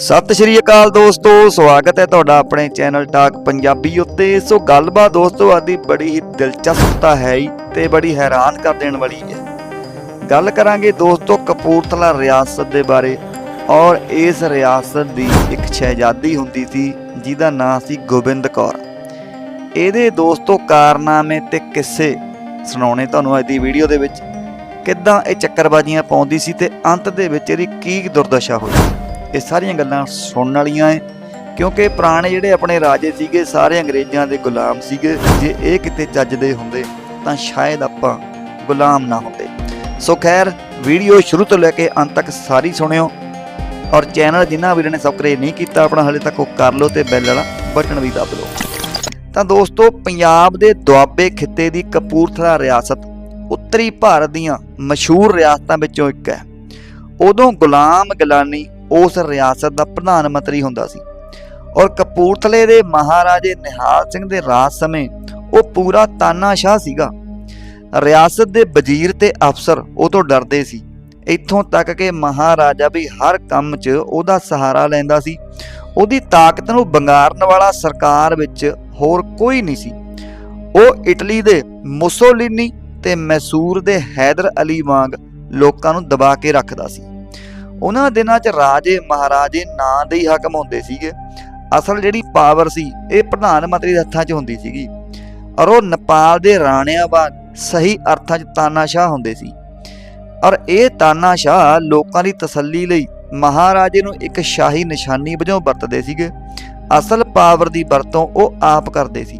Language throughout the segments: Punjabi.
ਸਤਿ ਸ਼੍ਰੀ ਅਕਾਲ ਦੋਸਤੋ, ਸਵਾਗਤ ਹੈ ਤੁਹਾਡਾ ਆਪਣੇ ਚੈਨਲ ਟਾਕ ਪੰਜਾਬੀ ਉੱਤੇ। ਸੋ ਗੱਲਬਾਤ ਦੋਸਤੋ ਆਦੀ ਬੜੀ ਹੀ ਦਿਲਚਸਪ ਤਾਂ ਹੈ ਹੀ ਤੇ ਬੜੀ ਹੈਰਾਨ ਕਰ ਦੇਣ ਵਾਲੀ ਹੈ। ਗੱਲ ਕਰਾਂਗੇ ਦੋਸਤੋ ਕਪੂਰਥਲਾ ਰਿਆਸਤ ਦੇ ਬਾਰੇ ਔਰ ਇਸ ਰਿਆਸਤ ਦੀ ਇੱਕ ਸ਼ਹਿਜ਼ਾਦੀ ਹੁੰਦੀ ਸੀ, ਜਿਹਦਾ ਨਾਂ ਸੀ ਗੋਬਿੰਦ ਕੌਰ। ਇਹਦੇ ਦੋਸਤੋ ਕਾਰਨਾਮੇ ਤੇ ਕਿੱਸੇ ਸੁਣਾਉਣੇ ਤੁਹਾਨੂੰ ਅੱਜ ਦੀ ਵੀਡੀਓ ਦੇ ਵਿੱਚ। ਕਿੱਦਾਂ ਇਹ ਚੱਕਰਬਾਜ਼ੀਆਂ ਪਾਉਂਦੀ ਸੀ ਤੇ ਅੰਤ ਦੇ ਵਿੱਚ ਇਹਦੀ ਕੀ ਦੁਰਦਸ਼ਾ ਹੋਈ? ਇਹ ਸਾਰੀਆਂ ਗੱਲਾਂ ਸੁਣਨ ਵਾਲੀਆਂ ਐ, ਕਿਉਂਕਿ ਪੁਰਾਣੇ ਜਿਹੜੇ ਆਪਣੇ ਰਾਜੇ ਸੀਗੇ, ਸਾਰੇ ਅੰਗਰੇਜ਼ਾਂ ਦੇ ਗੁਲਾਮ ਸੀਗੇ। ਜੇ ਇਹ ਕਿਤੇ ਚੱਜਦੇ ਹੁੰਦੇ, ਤਾਂ ਸ਼ਾਇਦ ਆਪਾਂ ਗੁਲਾਮ ਨਾ ਹੁੰਦੇ। ਸੋ ਖੈਰ, ਵੀਡੀਓ ਸ਼ੁਰੂ ਤੋਂ ਲੈ ਕੇ ਅੰਤ ਤੱਕ ਸਾਰੀ ਸੁਣਿਓ। ਔਰ ਚੈਨਲ ਜਿਨ੍ਹਾਂ ਵੀਰਾਂ ਨੇ ਸਬਸਕ੍ਰਾਈਬ ਨਹੀਂ ਕੀਤਾ, ਆਪਣਾ ਹਲੇ ਤੱਕ ਉਹ ਕਰ ਲਓ ਤੇ ਬੈਲ ਵਾਲਾ ਬਟਨ ਵੀ ਦਬ ਲਓ। ਤਾਂ ਦੋਸਤੋ, ਪੰਜਾਬ ਦੇ ਦੁਆਬੇ ਖਿੱਤੇ ਦੀ ਕਪੂਰਥਲਾ ਰਿਆਸਤ ਉੱਤਰੀ ਭਾਰਤ ਦੀਆਂ ਮਸ਼ਹੂਰ ਰਿਆਸਤਾਂ ਵਿੱਚੋਂ ਇੱਕ ਹੈ ਉਦੋਂ ਗੁਲਾਮ ਗਲਾਨੀ ਉਸ ਰਿਆਸਤ ਦਾ ਪ੍ਰਧਾਨ ਮੰਤਰੀ ਹੁੰਦਾ ਸੀ। ਔਰ ਕਪੂਰਥਲੇ ਦੇ ਮਹਾਰਾਜੇ ਨਿਹਾਲ ਸਿੰਘ ਦੇ ਰਾਜ ਸਮੇਂ ਉਹ ਪੂਰਾ ਤਾਨਾਸ਼ਾਹ ਸੀਗਾ। ਰਿਆਸਤ ਦੇ ਵਜ਼ੀਰ ਤੇ ਅਫਸਰ ਉਹ ਤੋਂ ਡਰਦੇ ਸੀ। ਇੱਥੋਂ ਤੱਕ ਕਿ ਮਹਾਰਾਜਾ ਵੀ ਹਰ ਕੰਮ 'ਚ ਉਹਦਾ ਸਹਾਰਾ ਲੈਂਦਾ ਸੀ। ਉਹਦੀ ਤਾਕਤ ਨੂੰ ਬੰਗਾਰਨ ਵਾਲਾ ਸਰਕਾਰ ਵਿੱਚ ਹੋਰ ਕੋਈ ਨਹੀਂ ਸੀ। ਉਹ ਇਟਲੀ ਦੇ ਮੁਸੋਲਿਨੀ ਤੇ ਮੈਸੂਰ ਦੇ ਹੈਦਰ ਅਲੀ ਵਾਂਗ ਲੋਕਾਂ ਨੂੰ ਦਬਾ ਕੇ ਰੱਖਦਾ ਸੀ। ਉਹਨਾਂ ਦਿਨਾਂ 'ਚ ਰਾਜੇ ਮਹਾਰਾਜੇ ਨਾਂ ਦੇ ਹੀ ਹਾਕਮ ਹੁੰਦੇ ਸੀਗੇ। ਅਸਲ ਜਿਹੜੀ ਪਾਵਰ ਸੀ, ਇਹ ਪ੍ਰਧਾਨ ਮੰਤਰੀ ਦੇ ਹੱਥਾਂ 'ਚ ਹੁੰਦੀ ਸੀਗੀ। ਔਰ ਉਹ ਨੇਪਾਲ ਦੇ ਰਾਣਿਆਂ ਵਾਂਗ ਸਹੀ ਅਰਥਾਂ 'ਚ ਤਾਨਾਸ਼ਾਹ ਹੁੰਦੇ ਸੀ। ਔਰ ਇਹ ਤਾਨਾਸ਼ਾਹ ਲੋਕਾਂ ਦੀ ਤਸੱਲੀ ਲਈ ਮਹਾਰਾਜੇ ਨੂੰ ਇੱਕ ਸ਼ਾਹੀ ਨਿਸ਼ਾਨੀ ਵਜੋਂ ਵਰਤਦੇ ਸੀਗੇ। ਅਸਲ ਪਾਵਰ ਦੀ ਵਰਤੋਂ ਉਹ ਆਪ ਕਰਦੇ ਸੀ।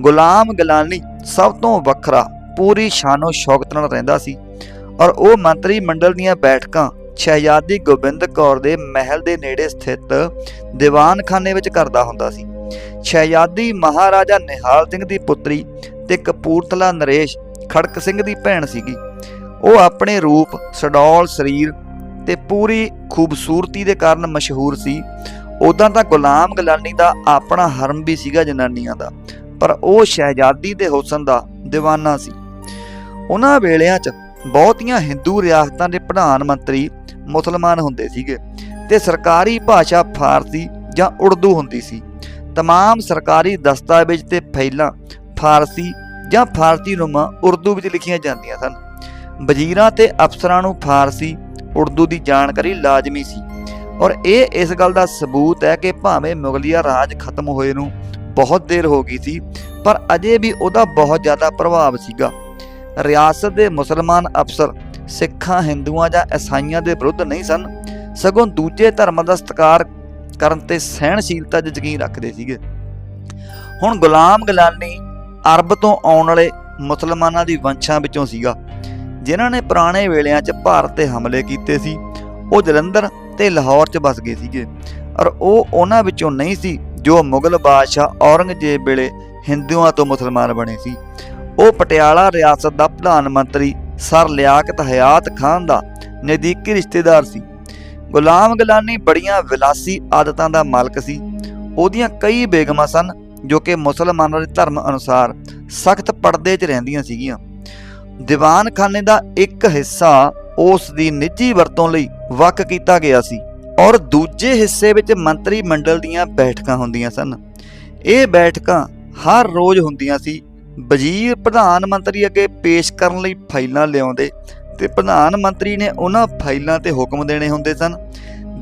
ਗੁਲਾਮ ਗਲਾਨੀ ਸਭ ਤੋਂ ਵੱਖਰਾ, ਪੂਰੀ ਸ਼ਾਨੋ ਸ਼ੌਕਤ ਨਾਲ ਰਹਿੰਦਾ ਸੀ। ਔਰ ਉਹ ਮੰਤਰੀ ਮੰਡਲ ਦੀਆਂ ਬੈਠਕਾਂ ਸ਼ਹਿਜ਼ਾਦੀ ਗੋਬਿੰਦ ਕੌਰ ਦੇ ਮਹਿਲ ਦੇ ਨੇੜੇ ਸਥਿਤ ਦੀਵਾਨਖਾਨੇ ਵਿੱਚ ਕਰਦਾ ਹੁੰਦਾ ਸੀ। ਸ਼ਹਿਜ਼ਾਦੀ ਮਹਾਰਾਜਾ ਨਿਹਾਲ ਸਿੰਘ ਦੀ ਪੁੱਤਰੀ ਤੇ ਕਪੂਰਥਲਾ ਨਰੇਸ਼ ਖੜਕ ਸਿੰਘ ਦੀ ਭੈਣ ਸੀਗੀ। ਉਹ ਆਪਣੇ ਰੂਪ, ਸਡੌਲ, ਸਰੀਰ ਤੇ ਪੂਰੀ ਖੂਬਸੂਰਤੀ ਦੇ ਕਾਰਨ ਮਸ਼ਹੂਰ ਸੀ। ਉਦਾਂ ਤਾਂ ਗੁਲਾਮ ਗਲਾਨੀ ਦਾ ਆਪਣਾ ਹਰਮ ਵੀ ਸੀਗਾ ਜਨਾਨੀਆਂ ਦਾ, ਪਰ ਉਹ ਸ਼ਹਿਜ਼ਾਦੀ ਦੇ ਹੁਸਨ ਦਾ دیਵਾਨਾ ਸੀ। ਉਹਨਾਂ ਵੇਲਿਆਂ 'ਚ ਬਹੁਤੀਆਂ ਹਿੰਦੂ ਰਿਆਸਤਾਂ ਦੇ ਪ੍ਰਧਾਨ ਮੰਤਰੀ ਮੁਸਲਮਾਨ ਹੁੰਦੇ ਸੀਗੇ ਤੇ ਸਰਕਾਰੀ ਭਾਸ਼ਾ ਫਾਰਸੀ ਜਾਂ ਉਰਦੂ ਹੁੰਦੀ ਸੀ तमाम ਸਰਕਾਰੀ ਦਸਤਾਵੇਜ਼ ਤੇ ਫਾਈਲਾਂ ਫਾਰਸੀ ਜਾਂ ਫਾਰਸੀ ਨੁਮਾ ਉਰਦੂ ਵਿੱਚ ਲਿਖੀਆਂ ਜਾਂਦੀਆਂ ਸਨ ਵਜ਼ੀਰਾਂ ਤੇ ਅਫਸਰਾਂ ਨੂੰ ਫਾਰਸੀ ਉਰਦੂ ਦੀ ਜਾਣਕਾਰੀ ਲਾਜ਼ਮੀ ਸੀ ਔਰ ਇਹ ਇਸ ਗੱਲ ਦਾ ਸਬੂਤ ਹੈ ਕਿ ਭਾਵੇਂ ਮੁਗਲਿਆ ਰਾਜ ਖਤਮ ਹੋਏ ਨੂੰ ਬਹੁਤ ਦੇਰ ਹੋ ਗਈ ਸੀ ਪਰ ਅਜੇ ਵੀ ਉਹਦਾ ਬਹੁਤ ਜ਼ਿਆਦਾ ਪ੍ਰਭਾਵ ਸੀਗਾ ਰਿਆਸਤ ਦੇ ਮੁਸਲਮਾਨ ਅਫਸਰ ਸਿੱਖਾਂ, ਹਿੰਦੂਆਂ ਜਾਂ ਈਸਾਈਆਂ ਦੇ ਵਿਰੁੱਧ ਨਹੀਂ ਸਨ। ਸਗੋਂ ਦੂਜੇ ਧਰਮਾਂ ਦਾ ਸਤਿਕਾਰ ਕਰਨ ਤੇ ਸਹਿਣਸ਼ੀਲਤਾ 'ਚ ਯਕੀਨ ਰੱਖਦੇ ਸੀਗੇ। ਹੁਣ ਗੁਲਾਮ ਗਲਾਨੀ ਅਰਬ ਤੋਂ ਆਉਣ ਵਾਲੇ ਮੁਸਲਮਾਨਾਂ ਦੀ ਵੰਸ਼ਾਂ ਵਿੱਚੋਂ ਸੀਗਾ, ਜਿਨ੍ਹਾਂ ਨੇ ਪੁਰਾਣੇ ਵੇਲਿਆਂ 'ਚ ਭਾਰਤ ਤੇ ਹਮਲੇ ਕੀਤੇ ਸੀ। ਉਹ ਜਲੰਧਰ ਤੇ ਲਾਹੌਰ 'ਚ ਵਸ ਗਏ ਸੀਗੇ, ਔਰ ਉਹ ਉਹਨਾਂ ਵਿੱਚੋਂ ਨਹੀਂ ਸੀ ਜੋ ਮੁਗਲ ਬਾਦਸ਼ਾਹ ਔਰੰਗਜ਼ੇਬ ਵੇਲੇ ਹਿੰਦੂਆਂ ਤੋਂ ਮੁਸਲਮਾਨ ਬਣੇ ਸੀ। ਉਹ ਪਟਿਆਲਾ ਰਿਆਸਤ ਦਾ ਪ੍ਰਧਾਨ ਮੰਤਰੀ ਸਰ ਲਿਆਕਤ ਹਯਾਤ ਖਾਨ ਦਾ ਨਜ਼ਦੀਕੀ ਰਿਸ਼ਤੇਦਾਰ ਸੀ। ਗੁਲਾਮ ਗਲਾਨੀ ਬੜੀਆਂ ਵਿਲਾਸੀ ਆਦਤਾਂ ਦਾ ਮਾਲਕ ਸੀ। ਉਹਦੀਆਂ ਕਈ ਬੇਗਮਾਂ ਸਨ ਜੋ ਕਿ ਮੁਸਲਮਾਨਾਂ ਦੇ ਧਰਮ ਅਨੁਸਾਰ ਸਖਤ ਪਰਦੇ 'ਚ ਰਹਿੰਦੀਆਂ ਸੀਗੀਆਂ। ਦੀਵਾਨਖਾਨੇ ਦਾ ਇੱਕ ਹਿੱਸਾ ਉਸ ਦੀ ਨਿੱਜੀ ਵਰਤੋਂ ਲਈ ਵੱਖ ਕੀਤਾ ਗਿਆ ਸੀ ਔਰ ਦੂਜੇ ਹਿੱਸੇ ਵਿੱਚ ਮੰਤਰੀ ਮੰਡਲ ਦੀਆਂ ਬੈਠਕਾਂ ਹੁੰਦੀਆਂ ਸਨ। ਇਹ ਬੈਠਕਾਂ ਹਰ ਰੋਜ਼ ਹੁੰਦੀਆਂ ਸੀ ਵਜ਼ੀਰ ਪ੍ਰਧਾਨ ਮੰਤਰੀ ਅੱਗੇ ਪੇਸ਼ ਕਰਨ ਲਈ ਫਾਈਲਾਂ ਲਿਆਉਂਦੇ ਤੇ ਪ੍ਰਧਾਨ ਮੰਤਰੀ ਨੇ ਉਹਨਾਂ ਫਾਈਲਾਂ ਤੇ ਹੁਕਮ ਦੇਣੇ ਹੁੰਦੇ ਸਨ।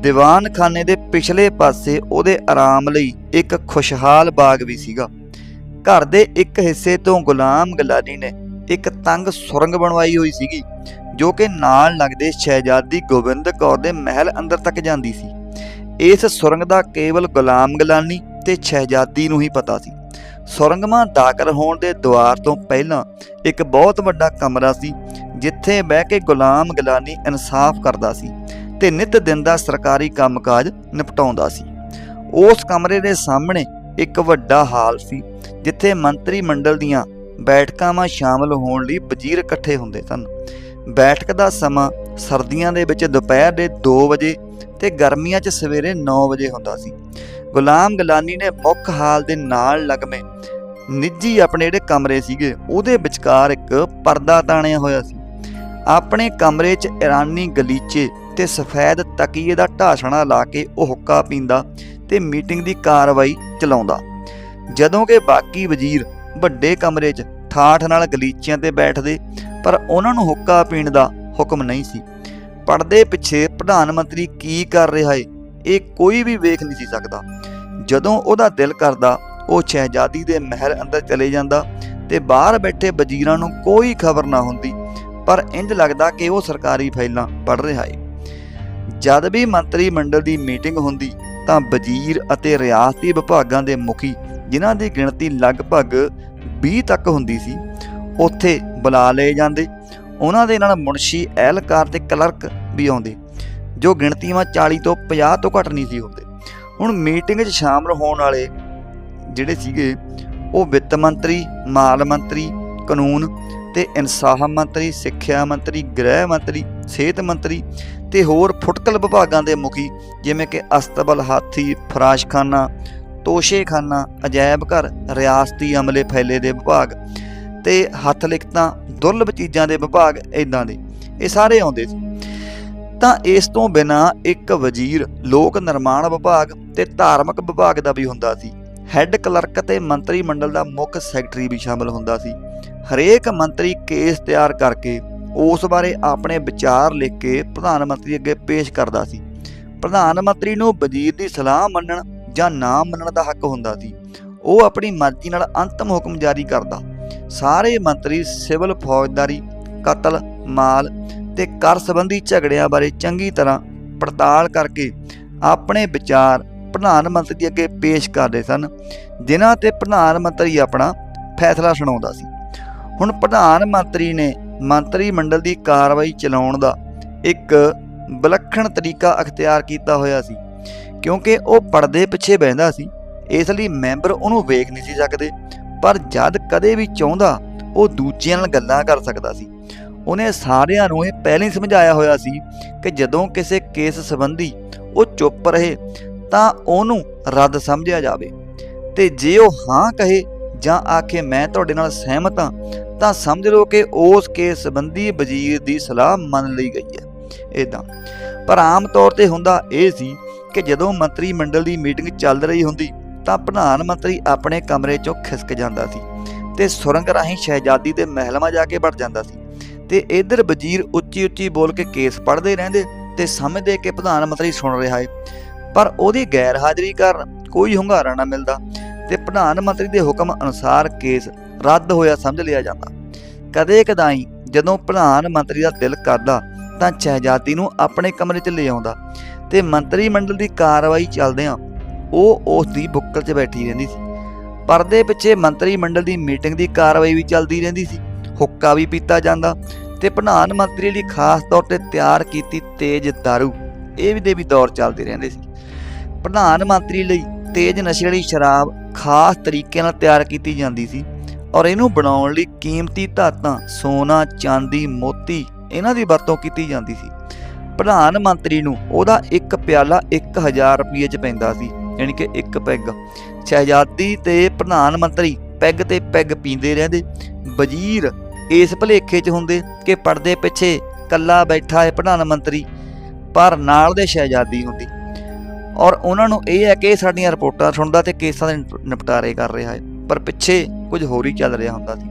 ਦੀਵਾਨਖਾਨੇ ਦੇ ਪਿਛਲੇ ਪਾਸੇ ਉਹਦੇ ਆਰਾਮ ਲਈ ਇੱਕ ਖੁਸ਼ਹਾਲ ਬਾਗ ਵੀ ਸੀਗਾ। ਘਰ ਦੇ ਇੱਕ ਹਿੱਸੇ ਤੋਂ ਗੁਲਾਮ ਗਲਾਨੀ ਨੇ ਇੱਕ ਤੰਗ ਸੁਰੰਗ ਬਣਵਾਈ ਹੋਈ ਸੀਗੀ, ਜੋ ਕਿ ਨਾਲ ਲੱਗਦੇ ਸ਼ਹਿਜ਼ਾਦੀ ਗੋਬਿੰਦ ਕੌਰ ਦੇ ਮਹਿਲ ਅੰਦਰ ਤੱਕ ਜਾਂਦੀ ਸੀ। ਇਸ ਸੁਰੰਗ ਦਾ ਕੇਵਲ ਗੁਲਾਮ ਗਲਾਨੀ ਤੇ ਸ਼ਹਿਜ਼ਾਦੀ ਨੂੰ ਹੀ ਪਤਾ ਸੀ। ਸੁਰੰਗਮਾਂ ਦਾਖਲ ਹੋਣ ਦੇ ਦੁਆਰ ਤੋਂ ਪਹਿਲਾਂ ਇੱਕ ਬਹੁਤ ਵੱਡਾ ਕਮਰਾ ਸੀ, ਜਿੱਥੇ ਬਹਿ ਕੇ ਗੁਲਾਮ ਗਲਾਨੀ ਇਨਸਾਫ ਕਰਦਾ ਸੀ ਤੇ ਨਿਤ ਦਿਨ ਦਾ ਸਰਕਾਰੀ ਕੰਮਕਾਜ ਨਿਪਟਾਉਂਦਾ ਸੀ। ਉਸ ਕਮਰੇ ਦੇ ਸਾਹਮਣੇ ਇੱਕ ਵੱਡਾ ਹਾਲ ਸੀ, ਜਿੱਥੇ ਮੰਤਰੀ ਮੰਡਲ ਦੀਆਂ ਬੈਠਕਾਂ 'ਵਾਂ ਸ਼ਾਮਲ ਹੋਣ ਲਈ ਵਜ਼ੀਰ ਇਕੱਠੇ ਹੁੰਦੇ ਸਨ। ਬੈਠਕ ਦਾ ਸਮਾਂ ਸਰਦੀਆਂ ਦੇ ਵਿੱਚ ਦੁਪਹਿਰ ਦੇ 2 ਵਜੇ ਤੇ ਗਰਮੀਆਂ 'ਚ ਸਵੇਰੇ 9 ਵਜੇ ਹੁੰਦਾ ਸੀ। ਗੁਲਾਮ ਗਲਾਨੀ ਨੇ ਮੁੱਖ ਹਾਲ ਦੇ ਨਾਲ ਲਗਮੇ ਨਿੱਜੀ ਆਪਣੇ ਜਿਹੜੇ ਕਮਰੇ ਸੀਗੇ, ਉਹਦੇ ਵਿਚਕਾਰ ਇੱਕ ਪਰਦਾ ਤਾਣਿਆ ਹੋਇਆ ਸੀ। ਆਪਣੇ ਕਮਰੇ 'ਚ ਇਰਾਨੀ ਗਲੀਚੇ ਤੇ ਸਫੈਦ ਤਕੀਏ ਦਾ ਢਾਸ਼ਣਾ ਲਾ ਕੇ ਉਹ ਹੁੱਕਾ ਪੀਂਦਾ ਤੇ ਮੀਟਿੰਗ ਦੀ ਕਾਰਵਾਈ ਚਲਾਉਂਦਾ। ਜਦੋਂ ਕਿ ਬਾਕੀ ਵਜ਼ੀਰ ਵੱਡੇ ਕਮਰੇ 'ਚ ਠਾਠ ਨਾਲ ਗਲੀਚਿਆਂ ਤੇ ਬੈਠਦੇ, ਪਰ ਉਹਨਾਂ ਨੂੰ ਹੁੱਕਾ ਪੀਣ ਦਾ ਹੁਕਮ ਨਹੀਂ ਸੀ। ਪਰਦੇ ਪਿੱਛੇ ਪ੍ਰਧਾਨ ਮੰਤਰੀ ਕੀ ਕਰ ਰਿਹਾ ਏ? ਇਹ ਕੋਈ ਵੀ ਵੇਖ ਨਹੀਂ ਸੀ ਸਕਦਾ। ਜਦੋਂ ਉਹਦਾ ਦਿਲ ਕਰਦਾ, ਉਹ ਸ਼ਹਿਜ਼ਾਦੀ ਦੇ ਮਹਿਲ ਅੰਦਰ ਚਲੇ ਜਾਂਦਾ ਤੇ ਬਾਹਰ ਬੈਠੇ ਵਜ਼ੀਰਾਂ ਨੂੰ ਕੋਈ ਖਬਰ ਨਾ ਹੁੰਦੀ, ਪਰ ਇੰਜ ਲੱਗਦਾ ਕਿ ਉਹ ਸਰਕਾਰੀ ਫਾਈਲਾਂ ਪੜ੍ਹ ਰਿਹਾ ਏ। ਜਦ ਵੀ ਮੰਤਰੀ ਮੰਡਲ ਦੀ ਮੀਟਿੰਗ ਹੁੰਦੀ, ਤਾਂ ਵਜ਼ੀਰ ਅਤੇ ਰਿਆਸਤੀ ਵਿਭਾਗਾਂ ਦੇ ਮੁਖੀ, ਜਿਨ੍ਹਾਂ ਦੀ ਗਿਣਤੀ ਲਗਭਗ 20 ਤੱਕ ਹੁੰਦੀ ਸੀ, ਉੱਥੇ ਬੁਲਾ ਲਏ ਜਾਂਦੇ। ਉਹਨਾਂ ਦੇ ਨਾਲ ਮੁਨਸ਼ੀ, ਐਲਕਾਰ ਤੇ ਕਲਰਕ ਵੀ ਆਉਂਦੇ। ਜੋ ਗਿਣਤੀਆਂ 40 ਤੋਂ 50 ਤੋਂ ਘੱਟ ਨਹੀਂ ਸੀ ਹੁੰਦੇ। ਹੁਣ ਮੀਟਿੰਗ 'ਚ ਸ਼ਾਮਲ ਹੋਣ ਵਾਲੇ ਜਿਹੜੇ ਸੀਗੇ, ਉਹ ਵਿੱਤ ਮੰਤਰੀ, ਮਾਲ ਮੰਤਰੀ, ਕਾਨੂੰਨ ਤੇ ਇਨਸਾਫ ਮੰਤਰੀ, ਸਿੱਖਿਆ ਮੰਤਰੀ, ਗ੍ਰਹਿ ਮੰਤਰੀ, ਸਿਹਤ ਮੰਤਰੀ ਤੇ ਹੋਰ ਫੁਟਕਲ ਵਿਭਾਗਾਂ ਦੇ ਮੁਖੀ ਜਿਵੇਂ ਕਿ ਅਸਤਬਲ, ਹਾਥੀ, ਫਰਾਸ਼ਖਾਨਾ, ਤੋਸ਼ੇਖਾਨਾ ਅਜਾਇਬ ਘਰ ਰਿਆਸਤੀ ਅਮਲੇ ਫੈਲੇ ਦੇ ਵਿਭਾਗ ਤੇ ਹੱਥ ਲਿਖਤਾਂ ਦੁਰਲਭ ਚੀਜ਼ਾਂ ਦੇ ਵਿਭਾਗ ਇਦਾਂ ਦੇ। ਇਹ ਸਾਰੇ ਆਉਂਦੇ ਸੀ। ਤਾਂ ਇਸ ਤੋਂ ਬਿਨਾ ਇੱਕ ਵਜ਼ੀਰ, ਲੋਕ ਨਿਰਮਾਣ ਵਿਭਾਗ ਤੇ ਧਾਰਮਿਕ ਵਿਭਾਗ ਦਾ ਵੀ ਹੁੰਦਾ ਸੀ। ਹੈੱਡ ਕਲਰਕ ਤੇ ਮੰਤਰੀ ਮੰਡਲ ਦਾ ਮੁੱਖ ਸੈਕਟਰੀ ਵੀ ਸ਼ਾਮਲ ਹੁੰਦਾ ਸੀ। ਹਰੇਕ ਮੰਤਰੀ ਕੇਸ ਤਿਆਰ ਕਰਕੇ ਉਸ ਬਾਰੇ ਆਪਣੇ ਵਿਚਾਰ ਲਿਖ ਕੇ ਪ੍ਰਧਾਨ ਮੰਤਰੀ ਅੱਗੇ ਪੇਸ਼ ਕਰਦਾ ਸੀ। ਪ੍ਰਧਾਨ ਮੰਤਰੀ ਨੂੰ ਵਜ਼ੀਰ ਦੀ ਸਲਾਹ ਮੰਨਣ ਜਾਂ ਨਾ ਮੰਨਣ ਦਾ ਹੱਕ ਹੁੰਦਾ ਸੀ। ਉਹ ਆਪਣੀ ਮਰਜ਼ੀ ਨਾਲ ਅੰਤਮ ਹੁਕਮ ਜਾਰੀ ਕਰਦਾ। ਸਾਰੇ ਮੰਤਰੀ ਸਿਵਲ ਫੌਜਦਾਰੀ, ਕਤਲ, ਮਾਲ ਤੇ ਕਰ ਸੰਬੰਧੀ ਝਗੜਿਆਂ ਬਾਰੇ ਚੰਗੀ ਤਰ੍ਹਾਂ ਪੜਤਾਲ ਕਰਕੇ ਆਪਣੇ ਵਿਚਾਰ ਪ੍ਰਧਾਨ ਮੰਤਰੀ ਦੇ ਅੱਗੇ ਪੇਸ਼ ਕਰਦੇ ਸਨ, ਜਿਨ੍ਹਾਂ ਤੇ ਪ੍ਰਧਾਨ ਮੰਤਰੀ ਆਪਣਾ ਫੈਸਲਾ ਸੁਣਾਉਂਦਾ ਸੀ। ਹੁਣ ਪ੍ਰਧਾਨ ਮੰਤਰੀ ਨੇ ਮੰਤਰੀ ਮੰਡਲ ਦੀ ਕਾਰਵਾਈ ਚਲਾਉਣ ਦਾ ਇੱਕ ਵਿਲੱਖਣ ਤਰੀਕਾ ਅਖਤਿਆਰ ਕੀਤਾ ਹੋਇਆ ਸੀ, ਕਿਉਂਕਿ ਉਹ ਪਰਦੇ ਪਿੱਛੇ ਬਹਿੰਦਾ ਸੀ, ਇਸ ਲਈ ਮੈਂਬਰ ਉਹਨੂੰ ਵੇਖ ਨਹੀਂ ਸੀ ਸਕਦੇ, ਪਰ ਜਦ ਕਦੇ ਵੀ ਚਾਹੁੰਦਾ, ਉਹ ਦੂਜਿਆਂ ਨਾਲ ਗੱਲਾਂ ਕਰ ਸਕਦਾ ਸੀ। ਉਹਨੇ ਸਾਰਿਆਂ ਨੂੰ ਇਹ ਪਹਿਲਾਂ ਹੀ ਸਮਝਾਇਆ ਹੋਇਆ ਸੀ ਕਿ ਜਦੋਂ ਕਿਸੇ ਕੇਸ ਸੰਬੰਧੀ ਉਹ ਚੁੱਪ ਰਹੇ ਤਾਂ ਉਹਨੂੰ ਰੱਦ ਸਮਝਿਆ ਜਾਵੇ। ਤੇ ਜੇ ਉਹ ਹਾਂ ਕਹੇ ਜਾਂ ਆਖੇ ਮੈਂ ਤੁਹਾਡੇ ਨਾਲ ਸਹਿਮਤ ਹਾਂ, ਤਾਂ ਸਮਝ ਲਓ ਕਿ ਉਸ ਕੇਸ ਸੰਬੰਧੀ ਵਜ਼ੀਰ ਦੀ ਸਲਾਹ ਮੰਨ ਲਈ ਗਈ ਹੈ। ਇਦਾਂ ਪਰ ਆਮ ਤੌਰ ਤੇ ਹੁੰਦਾ ਇਹ ਸੀ ਕਿ ਜਦੋਂ ਮੰਤਰੀ ਮੰਡਲ ਦੀ ਮੀਟਿੰਗ ਚੱਲ ਰਹੀ ਹੁੰਦੀ ਤਾਂ ਪ੍ਰਧਾਨ ਮੰਤਰੀ ਆਪਣੇ ਕਮਰੇ 'ਚੋਂ ਖਿਸਕ ਜਾਂਦਾ ਸੀ ਤੇ ਸੁਰੰਗ ਰਾਹੀਂ ਸ਼ਹਿਜ਼ਾਦੀ ਦੇ ਮਹਿਲਮਾ ਜਾ ਕੇ ਵੜ ਜਾਂਦਾ ਸੀ। ਤੇ ਇਧਰ ਵਜ਼ੀਰ ਉੱਚੀ ਉੱਚੀ ਬੋਲ ਕੇ ਕੇਸ ਪੜ੍ਹਦੇ ਰਹਿੰਦੇ ਤੇ ਸਮਝਦੇ ਕਿ ਪ੍ਰਧਾਨ ਮੰਤਰੀ ਸੁਣ ਰਿਹਾ ਹੈ ਪਰ ਉਹਦੀ ਗੈਰ ਹਾਜ਼ਰੀ ਕਾਰਨ ਕੋਈ ਹੁੰਗਾਰਾ ਨਾ ਮਿਲਦਾ ਤੇ ਪ੍ਰਧਾਨ ਮੰਤਰੀ ਦੇ ਹੁਕਮ ਅਨੁਸਾਰ ਕੇਸ ਰੱਦ ਹੋਇਆ ਸਮਝ ਲਿਆ ਜਾਂਦਾ। ਕਦੇ ਕਦਾਈ ਜਦੋਂ ਪ੍ਰਧਾਨ ਮੰਤਰੀ ਦਾ ਦਿਲ ਕਰਦਾ ਤਾਂ ਸ਼ਹਿਜ਼ਾਦੀ ਨੂੰ ਆਪਣੇ ਕਮਰੇ 'ਚ ਲੈ ਆਉਂਦਾ ਤੇ ਮੰਤਰੀ ਮੰਡਲ ਦੀ ਕਾਰਵਾਈ ਚੱਲਦਿਆਂ ਉਹ ਉਸ ਦੀ ਬੁੱਕਲ 'ਚ ਬੈਠੀ ਰਹਿੰਦੀ ਸੀ। ਪਰਦੇ ਪਿੱਛੇ ਮੰਤਰੀ ਮੰਡਲ ਦੀ ਮੀਟਿੰਗ ਦੀ ਕਾਰਵਾਈ ਵੀ ਚੱਲਦੀ ਰਹਿੰਦੀ ਸੀ। ਹੁੱਕਾ ਵੀ ਪੀਤਾ ਜਾਂਦਾ ਤੇ ਪ੍ਰਧਾਨ ਮੰਤਰੀ ਲਈ ਖਾਸ ਤੌਰ ਤੇ ਤਿਆਰ ਕੀਤੀ ਤੇਜ਼ ਦਾਰੂ। ਇਹ ਵੀ ਦੇ ਵੀ ਦੌਰ ਚੱਲਦੇ ਰਹਿੰਦੇ ਸੀ। ਪ੍ਰਧਾਨ ਮੰਤਰੀ ਲਈ ਤੇਜ਼ ਨਸ਼ੇ ਵਾਲੀ ਸ਼ਰਾਬ ਖਾਸ ਤਰੀਕੇ ਨਾਲ ਤਿਆਰ ਕੀਤੀ ਜਾਂਦੀ ਸੀ ਔਰ ਇਹਨੂੰ ਬਣਾਉਣ ਲਈ ਕੀਮਤੀ ਧਾਤਾਂ, ਸੋਨਾ, ਚਾਂਦੀ, ਮੋਤੀ ਇਹਨਾਂ ਦੀ ਵਰਤੋਂ ਕੀਤੀ ਜਾਂਦੀ ਸੀ। ਪ੍ਰਧਾਨ ਮੰਤਰੀ ਨੂੰ ਉਹਦਾ ਇੱਕ ਪਿਆਲਾ 1000 ਰੁਪਏ ਚ ਪੈਂਦਾ ਸੀ, ਯਾਨੀ ਕਿ ਇੱਕ ਪੈਗ। ਸ਼ਹਿਜ਼ਾਦੀ ਤੇ ਪ੍ਰਧਾਨ ਮੰਤਰੀ ਪੈਗ ਤੇ ਪੈਗ ਪੀਂਦੇ ਰਹਿੰਦੇ। ਵਜ਼ੀਰ ਇਸ ਭਲੇਖੇ 'ਚ ਹੁੰਦੇ ਕਿ ਪਰਦੇ ਪਿੱਛੇ ਕੱਲਾ ਬੈਠਾ ਹੈ ਪ੍ਰਧਾਨ ਮੰਤਰੀ, ਪਰ ਨਾਲ ਦੇ ਸ਼ਹਿਜ਼ਾਦੀ ਹੁੰਦੀ। ਔਰ ਉਹਨਾਂ ਨੂੰ ਇਹ ਹੈ ਕਿ ਇਹ ਸਾਡੀਆਂ ਰਿਪੋਰਟਾਂ ਸੁਣਦਾ ਤੇ ਕੇਸਾਂ ਦੇ ਨਿਪਟਾਰੇ ਕਰ ਰਿਹਾ ਹੈ, ਪਰ ਪਿੱਛੇ ਕੁਝ ਹੋਰ ਹੀ ਚੱਲ ਰਿਹਾ ਹੁੰਦਾ ਸੀ।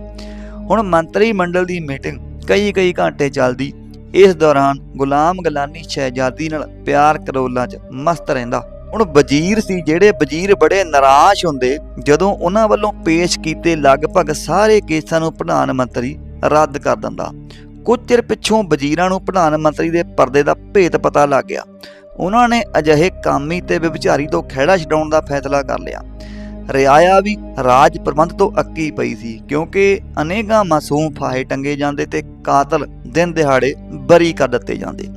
ਹੁਣ ਮੰਤਰੀ ਮੰਡਲ ਦੀ ਮੀਟਿੰਗ ਕਈ ਕਈ ਘੰਟੇ ਚੱਲਦੀ, ਇਸ ਦੌਰਾਨ ਗੁਲਾਮ ਗਲਾਨੀ ਸ਼ਹਿਜ਼ਾਦੀ ਨਾਲ ਪਿਆਰ ਕਰੋਲਾਂ 'ਚ ਮਸਤ ਰਹਿੰਦਾ। ਹੁਣ ਵਜ਼ੀਰ ਸੀ ਜਿਹੜੇ ਵਜ਼ੀਰ ਬੜੇ ਨਿਰਾਸ਼ ਹੁੰਦੇ, ਜਦੋਂ ਉਹਨਾਂ ਵੱਲੋਂ ਪੇਸ਼ ਕੀਤੇ ਲਗਭਗ ਸਾਰੇ ਕੇਸਾਂ ਨੂੰ ਪ੍ਰਧਾਨ ਮੰਤਰੀ ਰੱਦ ਕਰ ਦਿੰਦਾ। ਕੁਝ ਚਿਰ ਪਿੱਛੋਂ ਵਜ਼ੀਰਾਂ ਨੂੰ ਪ੍ਰਧਾਨ ਮੰਤਰੀ ਦੇ ਪਰਦੇ ਦਾ ਭੇਤ ਪਤਾ ਲੱਗ ਗਿਆ। ਉਹਨਾਂ ਨੇ ਅਜਿਹੇ ਕਾਮੀ ਤੇ ਵਿਭਚਾਰੀ ਤੋਂ ਖਹਿੜਾ ਛਡਾਉਣ ਦਾ ਫੈਸਲਾ ਕਰ ਲਿਆ। ਰਿਆਇਆ ਵੀ ਰਾਜ ਪ੍ਰਬੰਧ ਤੋਂ ਅੱਕੀ ਪਈ ਸੀ, ਕਿਉਂਕਿ ਅਨੇਕਾਂ ਮਾਸੂਮ ਫਾਹੇ ਟੰਗੇ ਜਾਂਦੇ ਤੇ ਕਾਤਲ ਦਿਨ ਦਿਹਾੜੇ ਬਰੀ ਕਰ ਦਿੱਤੇ ਜਾਂਦੇ।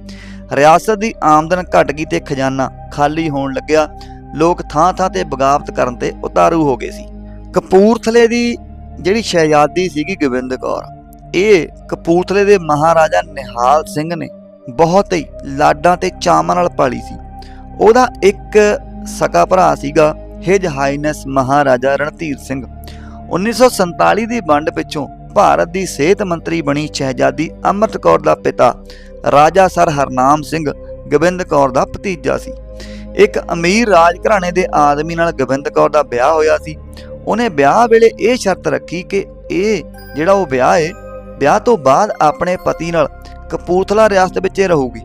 ਰਿਆਸਤ ਦੀ ਆਮਦਨ ਘਟ ਗਈ ਤੇ ਖਜ਼ਾਨਾ ਖਾਲੀ ਹੋਣ ਲੱਗਿਆ। ਲੋਕ ਥਾਂ-ਥਾਂ ਤੇ ਬਗਾਵਤ ਕਰਨ ਤੇ ਉਤਾਰੂ ਹੋ ਗਏ ਸੀ। ਕਪੂਰਥਲੇ ਦੀ ਜਿਹੜੀ ਸ਼ਹਿਜ਼ਾਦੀ ਸੀਗੀ ਗੋਬਿੰਦ ਕੌਰ, ਇਹ ਕਪੂਰਥਲੇ ਦੇ ਮਹਾਰਾਜਾ ਨਿਹਾਲ ਸਿੰਘ ਨੇ ਬਹੁਤ ਹੀ ਲਾਡਾਂ ਤੇ ਚਾਵਾਂ ਨਾਲ ਪਾਲੀ ਸੀ। ਉਹਦਾ ਇੱਕ ਸਕਾ ਭਰਾ ਸੀਗਾ, ਹਿਜ ਹਾਈਨੈਸ ਮਹਾਰਾਜਾ ਰਣਧੀਰ ਸਿੰਘ। 1947 ਦੀ ਵੰਡ ਪਿੱਛੋਂ ਭਾਰਤ ਦੀ ਸਿਹਤ ਮੰਤਰੀ ਬਣੀ ਸ਼ਹਿਜ਼ਾਦੀ ਅੰਮ੍ਰਿਤ ਕੌਰ ਦਾ ਪਿਤਾ ਰਾਜਾ ਸਰ ਹਰਨਾਮ ਸਿੰਘ ਗੋਬਿੰਦ ਕੌਰ ਦਾ ਭਤੀਜਾ ਸੀ। ਇੱਕ ਅਮੀਰ ਰਾਜ ਘਰਾਣੇ ਦੇ ਆਦਮੀ ਨਾਲ ਗੋਬਿੰਦ ਕੌਰ ਦਾ ਵਿਆਹ ਹੋਇਆ ਸੀ। ਉਹਨੇ ਵਿਆਹ ਵੇਲੇ ਇਹ ਸ਼ਰਤ ਰੱਖੀ ਕਿ ਇਹ ਜਿਹੜਾ ਉਹ ਵਿਆਹ ਹੈ ਵਿਆਹ ਤੋਂ ਬਾਅਦ ਆਪਣੇ ਪਤੀ ਨਾਲ ਕਪੂਰਥਲਾ ਰਿਆਸਤ ਵਿੱਚ ਹੀ ਰਹੂਗੀ।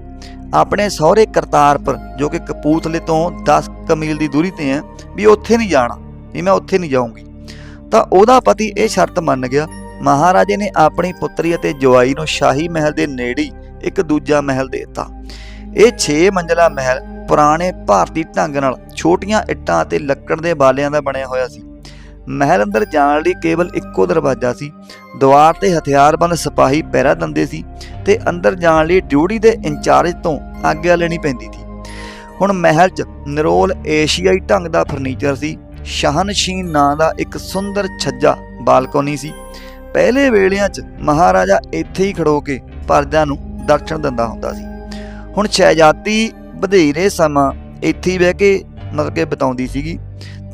ਆਪਣੇ ਸਹੁਰੇ ਕਰਤਾਰਪੁਰ, ਜੋ ਕਿ ਕਪੂਰਥਲੇ ਤੋਂ 10 ਕੁ ਦੀ ਦੂਰੀ ਤੇ ਹੈ, ਵੀ ਉੱਥੇ ਨਹੀਂ ਜਾਣਾ, ਵੀ ਮੈਂ ਉੱਥੇ ਨਹੀਂ ਜਾਊਂਗੀ। ਤਾਂ ਉਹਦਾ ਪਤੀ ਇਹ ਸ਼ਰਤ ਮੰਨ ਗਿਆ, ਮਹਾਰਾਜੇ ਨੇ ਆਪਣੀ ਪੁੱਤਰੀ ਅਤੇ ਜਵਾਈ ਨੂੰ ਸ਼ਾਹੀ ਮਹਿਲ ਦੇ ਨੇੜੇ ਇੱਕ ਦੂਜਾ ਮਹਿਲ ਦੇ ਦਿੱਤਾ। ਇਹ 6 ਮੰਜ਼ਲਾ ਮਹਿਲ ਪੁਰਾਣੇ ਭਾਰਤੀ ਢੰਗ ਨਾਲ ਛੋਟੀਆਂ ਇੱਟਾਂ ਅਤੇ ਲੱਕੜ ਦੇ ਬਾਲਿਆਂ ਦਾ ਬਣਿਆ ਹੋਇਆ ਸੀ। ਮਹਿਲ ਅੰਦਰ ਜਾਣ ਲਈ ਕੇਵਲ ਇੱਕੋ ਦਰਵਾਜ਼ਾ ਸੀ। ਦੁਆਰ ਤੇ ਹਥਿਆਰਬੰਦ ਸਿਪਾਹੀ ਪਹਿਰਾ ਦਿੰਦੇ ਸੀ ਤੇ ਅੰਦਰ ਜਾਣ ਲਈ ਡਿਊਟੀ ਦੇ ਇੰਚਾਰਜ ਤੋਂ ਆਗਿਆ ਲੈਣੀ ਪੈਂਦੀ ਸੀ। ਹੁਣ ਮਹਿਲ 'ਚ ਨਿਰੋਲ ਏਸ਼ੀਆਈ ਢੰਗ ਦਾ ਫਰਨੀਚਰ ਸੀ। ਸ਼ਾਹਨਸ਼ੀਨ ਨਾਂ ਦਾ ਇੱਕ ਸੁੰਦਰ ਛੱਜਾ ਬਾਲਕੋਨੀ ਸੀ। ਪਹਿਲੇ ਵੇਲਿਆਂ 'ਚ ਮਹਾਰਾਜਾ ਇੱਥੇ ਹੀ ਖੜੋ ਕੇ ਪਰਜਾ ਨੂੰ ਦਰਸ਼ਨ ਦਿੰਦਾ ਹੁੰਦਾ ਸੀ। ਹੁਣ ਸ਼ਹਿਜ਼ਾਦੀ ਵਧੇਰੇ ਸਮਾਂ ਇੱਥੇ ਬਹਿ ਕੇ ਮਤਲਬ ਕਿ ਬਿਤਾਉਂਦੀ ਸੀਗੀ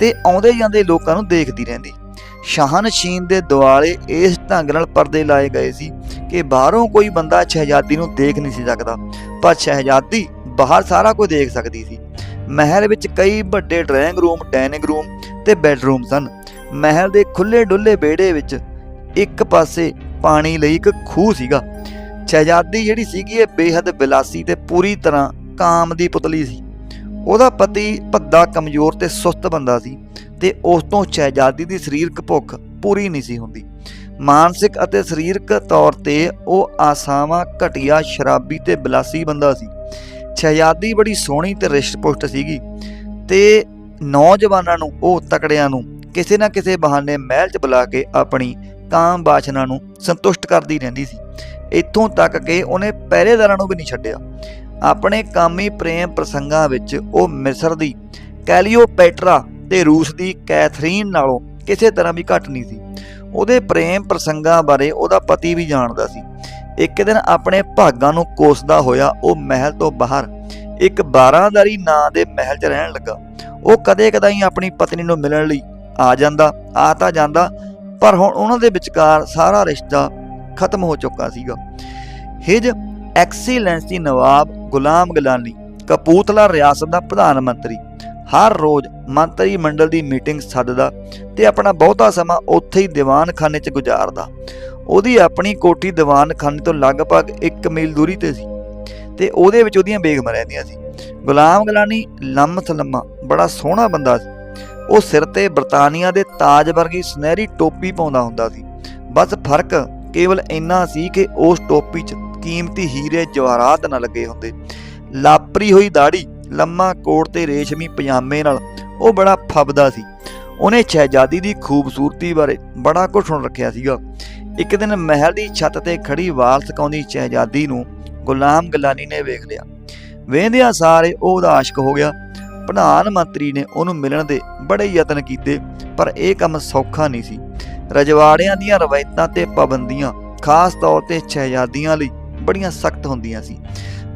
ਤੇ ਆਉਂਦੇ ਜਾਂਦੇ ਲੋਕਾਂ ਨੂੰ ਦੇਖਦੀ ਰਹਿੰਦੀ। ਸ਼ਾਹਨਸ਼ੀਨ ਦੇ ਦੁਆਲੇ ਇਸ ਢੰਗ ਨਾਲ ਪਰਦੇ ਲਾਏ ਗਏ ਸੀ ਕਿ ਬਾਹਰੋਂ ਕੋਈ ਬੰਦਾ ਸ਼ਹਿਜ਼ਾਦੀ ਨੂੰ ਦੇਖ ਨਹੀਂ ਸੀ ਸਕਦਾ, ਪਰ ਸ਼ਹਿਜ਼ਾਦੀ ਬਾਹਰ ਸਾਰਾ ਕੁਝ ਦੇਖ ਸਕਦੀ ਸੀ। ਮਹਿਲ ਵਿੱਚ ਕਈ ਵੱਡੇ ਡਰਾਇੰਗ ਰੂਮ ਡਾਈਨਿੰਗ ਰੂਮ ਤੇ ਬੈੱਡਰੂਮ ਸਨ। ਮਹਿਲ ਦੇ ਖੁੱਲੇ ਡੁੱਲੇ ਵਿਹੜੇ ਵਿੱਚ ਇੱਕ ਪਾਸੇ ਪਾਣੀ ਲਈ ਇੱਕ ਖੂਹ ਸੀਗਾ। ਸ਼ਹਿਜ਼ਾਦੀ ਜਿਹੜੀ ਸੀਗੀ ਇਹ ਬੇਹੱਦ ਬਿਲਾਸੀ ਤੇ ਪੂਰੀ ਤਰ੍ਹਾਂ ਕਾਮ ਦੀ ਪੁਤਲੀ ਸੀ। ਉਹਦਾ ਪਤੀ ਭੱਦਾ, ਕਮਜ਼ੋਰ ਤੇ ਸੁਸਤ ਬੰਦਾ ਸੀ ਤੇ ਉਸ ਤੋਂ ਸ਼ਹਿਜ਼ਾਦੀ ਦੀ ਸਰੀਰਕ ਭੁੱਖ ਪੂਰੀ ਨਹੀਂ ਸੀ ਹੁੰਦੀ। ਮਾਨਸਿਕ ਅਤੇ ਸਰੀਰਕ ਤੌਰ ਤੇ ਉਹ ਆਸਾਵਾ, ਘਟੀਆ, ਸ਼ਰਾਬੀ ਤੇ ਬਿਲਾਸੀ ਬੰਦਾ ਸੀ। ਸ਼ਹਿਜ਼ਾਦੀ ਬੜੀ ਸੋਹਣੀ ਤੇ ਰਿਸ਼ਟ-ਪੁਸ਼ਟ ਸੀਗੀ ਤੇ ਨੌਜਵਾਨਾਂ ਨੂੰ, ਉਹ ਤਕੜਿਆਂ ਨੂੰ ਕਿਸੇ ਨਾ ਕਿਸੇ ਬਹਾਨੇ ਮਹਿਲ 'ਚ ਬੁਲਾ ਕੇ ਆਪਣੀ ਕਾਮ ਬਾਸ਼ਨਾ ਨੂੰ ਸੰਤੁਸ਼ਟ ਕਰਦੀ ਰਹਿੰਦੀ ਸੀ। ਇੱਥੋਂ ਤੱਕ ਕਿ ਉਹਨੇ ਪਹਿਰੇਦਾਰਾਂ ਨੂੰ ਵੀ ਨਹੀਂ ਛੱਡਿਆ। ਆਪਣੇ ਕਾਮੀ ਪ੍ਰੇਮ ਪ੍ਰਸੰਗਾਂ ਵਿੱਚ ਉਹ ਮਿਸਰ ਦੀ ਕੈਲੀਓਪੈਟਰਾ ਤੇ ਰੂਸ ਦੀ ਕੈਥਰੀਨ ਨਾਲੋਂ ਕਿਸੇ ਤਰ੍ਹਾਂ ਵੀ ਘੱਟ ਨਹੀਂ ਸੀ। ਉਹਦੇ ਪ੍ਰੇਮ ਪ੍ਰਸੰਗਾਂ ਬਾਰੇ ਉਹਦਾ ਪਤੀ ਵੀ ਜਾਣਦਾ ਸੀ। ਇੱਕ ਦਿਨ ਆਪਣੇ ਭਾਗਾਂ ਨੂੰ ਕੋਸਦਾ ਹੋਇਆ ਉਹ ਮਹਿਲ ਤੋਂ ਬਾਹਰ ਇੱਕ ਬਾਰਾਂਦਾਰੀ ਨਾਂ ਦੇ ਮਹਿਲ 'ਚ ਰਹਿਣ ਲੱਗਾ। ਉਹ ਕਦੇ ਕਦਾਈ ਆਪਣੀ ਪਤਨੀ ਨੂੰ ਮਿਲਣ ਲਈ ਆ ਜਾਂਦਾ, ਆ ਤਾਂ ਜਾਂਦਾ, ਪਰ ਹੁਣ ਉਹਨਾਂ ਦੇ ਵਿਚਕਾਰ ਸਾਰਾ ਰਿਸ਼ਤਾ ਖਤਮ ਹੋ ਚੁੱਕਾ ਸੀਗਾ। ਹਿਜ ਐਕਸੀਲੈਂਸੀ ਨਵਾਬ ਗੁਲਾਮ ਗਲਾਨੀ, ਕਪੂਰਥਲਾ ਰਿਆਸਤ ਦਾ ਪ੍ਰਧਾਨ ਮੰਤਰੀ, ਹਰ ਰੋਜ਼ ਮੰਤਰੀ ਮੰਡਲ ਦੀ ਮੀਟਿੰਗ ਸੱਦਦਾ ਤੇ ਆਪਣਾ ਬਹੁਤਾ ਸਮਾਂ ਉੱਥੇ ਹੀ ਦੀਵਾਨਖਾਨੇ 'ਚ ਗੁਜ਼ਾਰਦਾ। ਉਹਦੀ ਆਪਣੀ ਕੋਠੀ ਦੀਵਾਨਖਾਨੇ ਤੋਂ ਲਗਭਗ 1 ਮੀਲ ਦੂਰੀ ਤੇ ਸੀ ਤੇ ਉਹਦੇ ਵਿੱਚ ਉਹਦੀਆਂ ਬੇਗਮਾਂ ਰਹਿੰਦੀਆਂ ਸੀ। ਗੁਲਾਮ ਗਲਾਨੀ ਲੰਮ ਸਲਮਾ ਬੜਾ ਸੋਹਣਾ ਬੰਦਾ ਸੀ। ਉਹ ਸਿਰ ਤੇ ਬਰਤਾਨੀਆ ਦੇ ਤਾਜ ਵਰਗੀ ਸੁਨਹਿਰੀ ਟੋਪੀ ਪਾਉਂਦਾ ਹੁੰਦਾ ਸੀ। ਬਸ ਫ਼ਰਕ ਕੇਵਲ ਇੰਨਾ ਸੀ ਕਿ ਉਸ ਟੋਪੀ 'ਚ ਕੀਮਤੀ ਹੀਰੇ ਜਵਾਹਰਾਤ ਨਾ ਲੱਗੇ ਹੁੰਦੇ। ਲਾਪਰੀ ਹੋਈ ਦਾੜੀ ਲੰਮਾ ਕੋਟ ਤੇ ਰੇਸ਼ਮੀ ਪਜਾਮੇ ਨਾਲ ਉਹ ਬੜਾ ਫੱਬਦਾ ਸੀ। ਉਹਨੇ ਸ਼ਹਿਜ਼ਾਦੀ ਦੀ ਖੂਬਸੂਰਤੀ ਬਾਰੇ ਬੜਾ ਕੁਝ ਸੁਣ ਰੱਖਿਆ ਸੀਗਾ। ਇੱਕ ਦਿਨ ਮਹਿਲ ਦੀ ਛੱਤ ਤੇ ਖੜੀ ਵਾਲ ਸਕਾਉਂਦੀ ਸ਼ਹਿਜ਼ਾਦੀ ਨੂੰ ਗੁਲਾਮ ਗਲਾਨੀ ਨੇ ਵੇਖ ਲਿਆ। ਵੇਂਦਿਆਂ ਸਾਰੇ ਉਹ ਉਹਦਾ ਆਸ਼ਕ ਹੋ ਗਿਆ। ਪ੍ਰਧਾਨ ਮੰਤਰੀ ਨੇ ਉਹਨੂੰ ਮਿਲਣ ਦੇ ਬੜੇ ਯਤਨ ਕੀਤੇ, ਪਰ ਇਹ ਕੰਮ ਸੌਖਾ ਨਹੀਂ ਸੀ। ਰਜਵਾੜਿਆਂ ਦੀਆਂ ਰਵਾਇਤਾਂ ਤੇ ਪਾਬੰਦੀਆਂ, ਖਾਸ ਤੌਰ ਤੇ ਸ਼ਹਿਜ਼ਾਦੀਆਂ ਲਈ ਬੜੀਆਂ ਸਖਤ ਹੁੰਦੀਆਂ ਸੀ।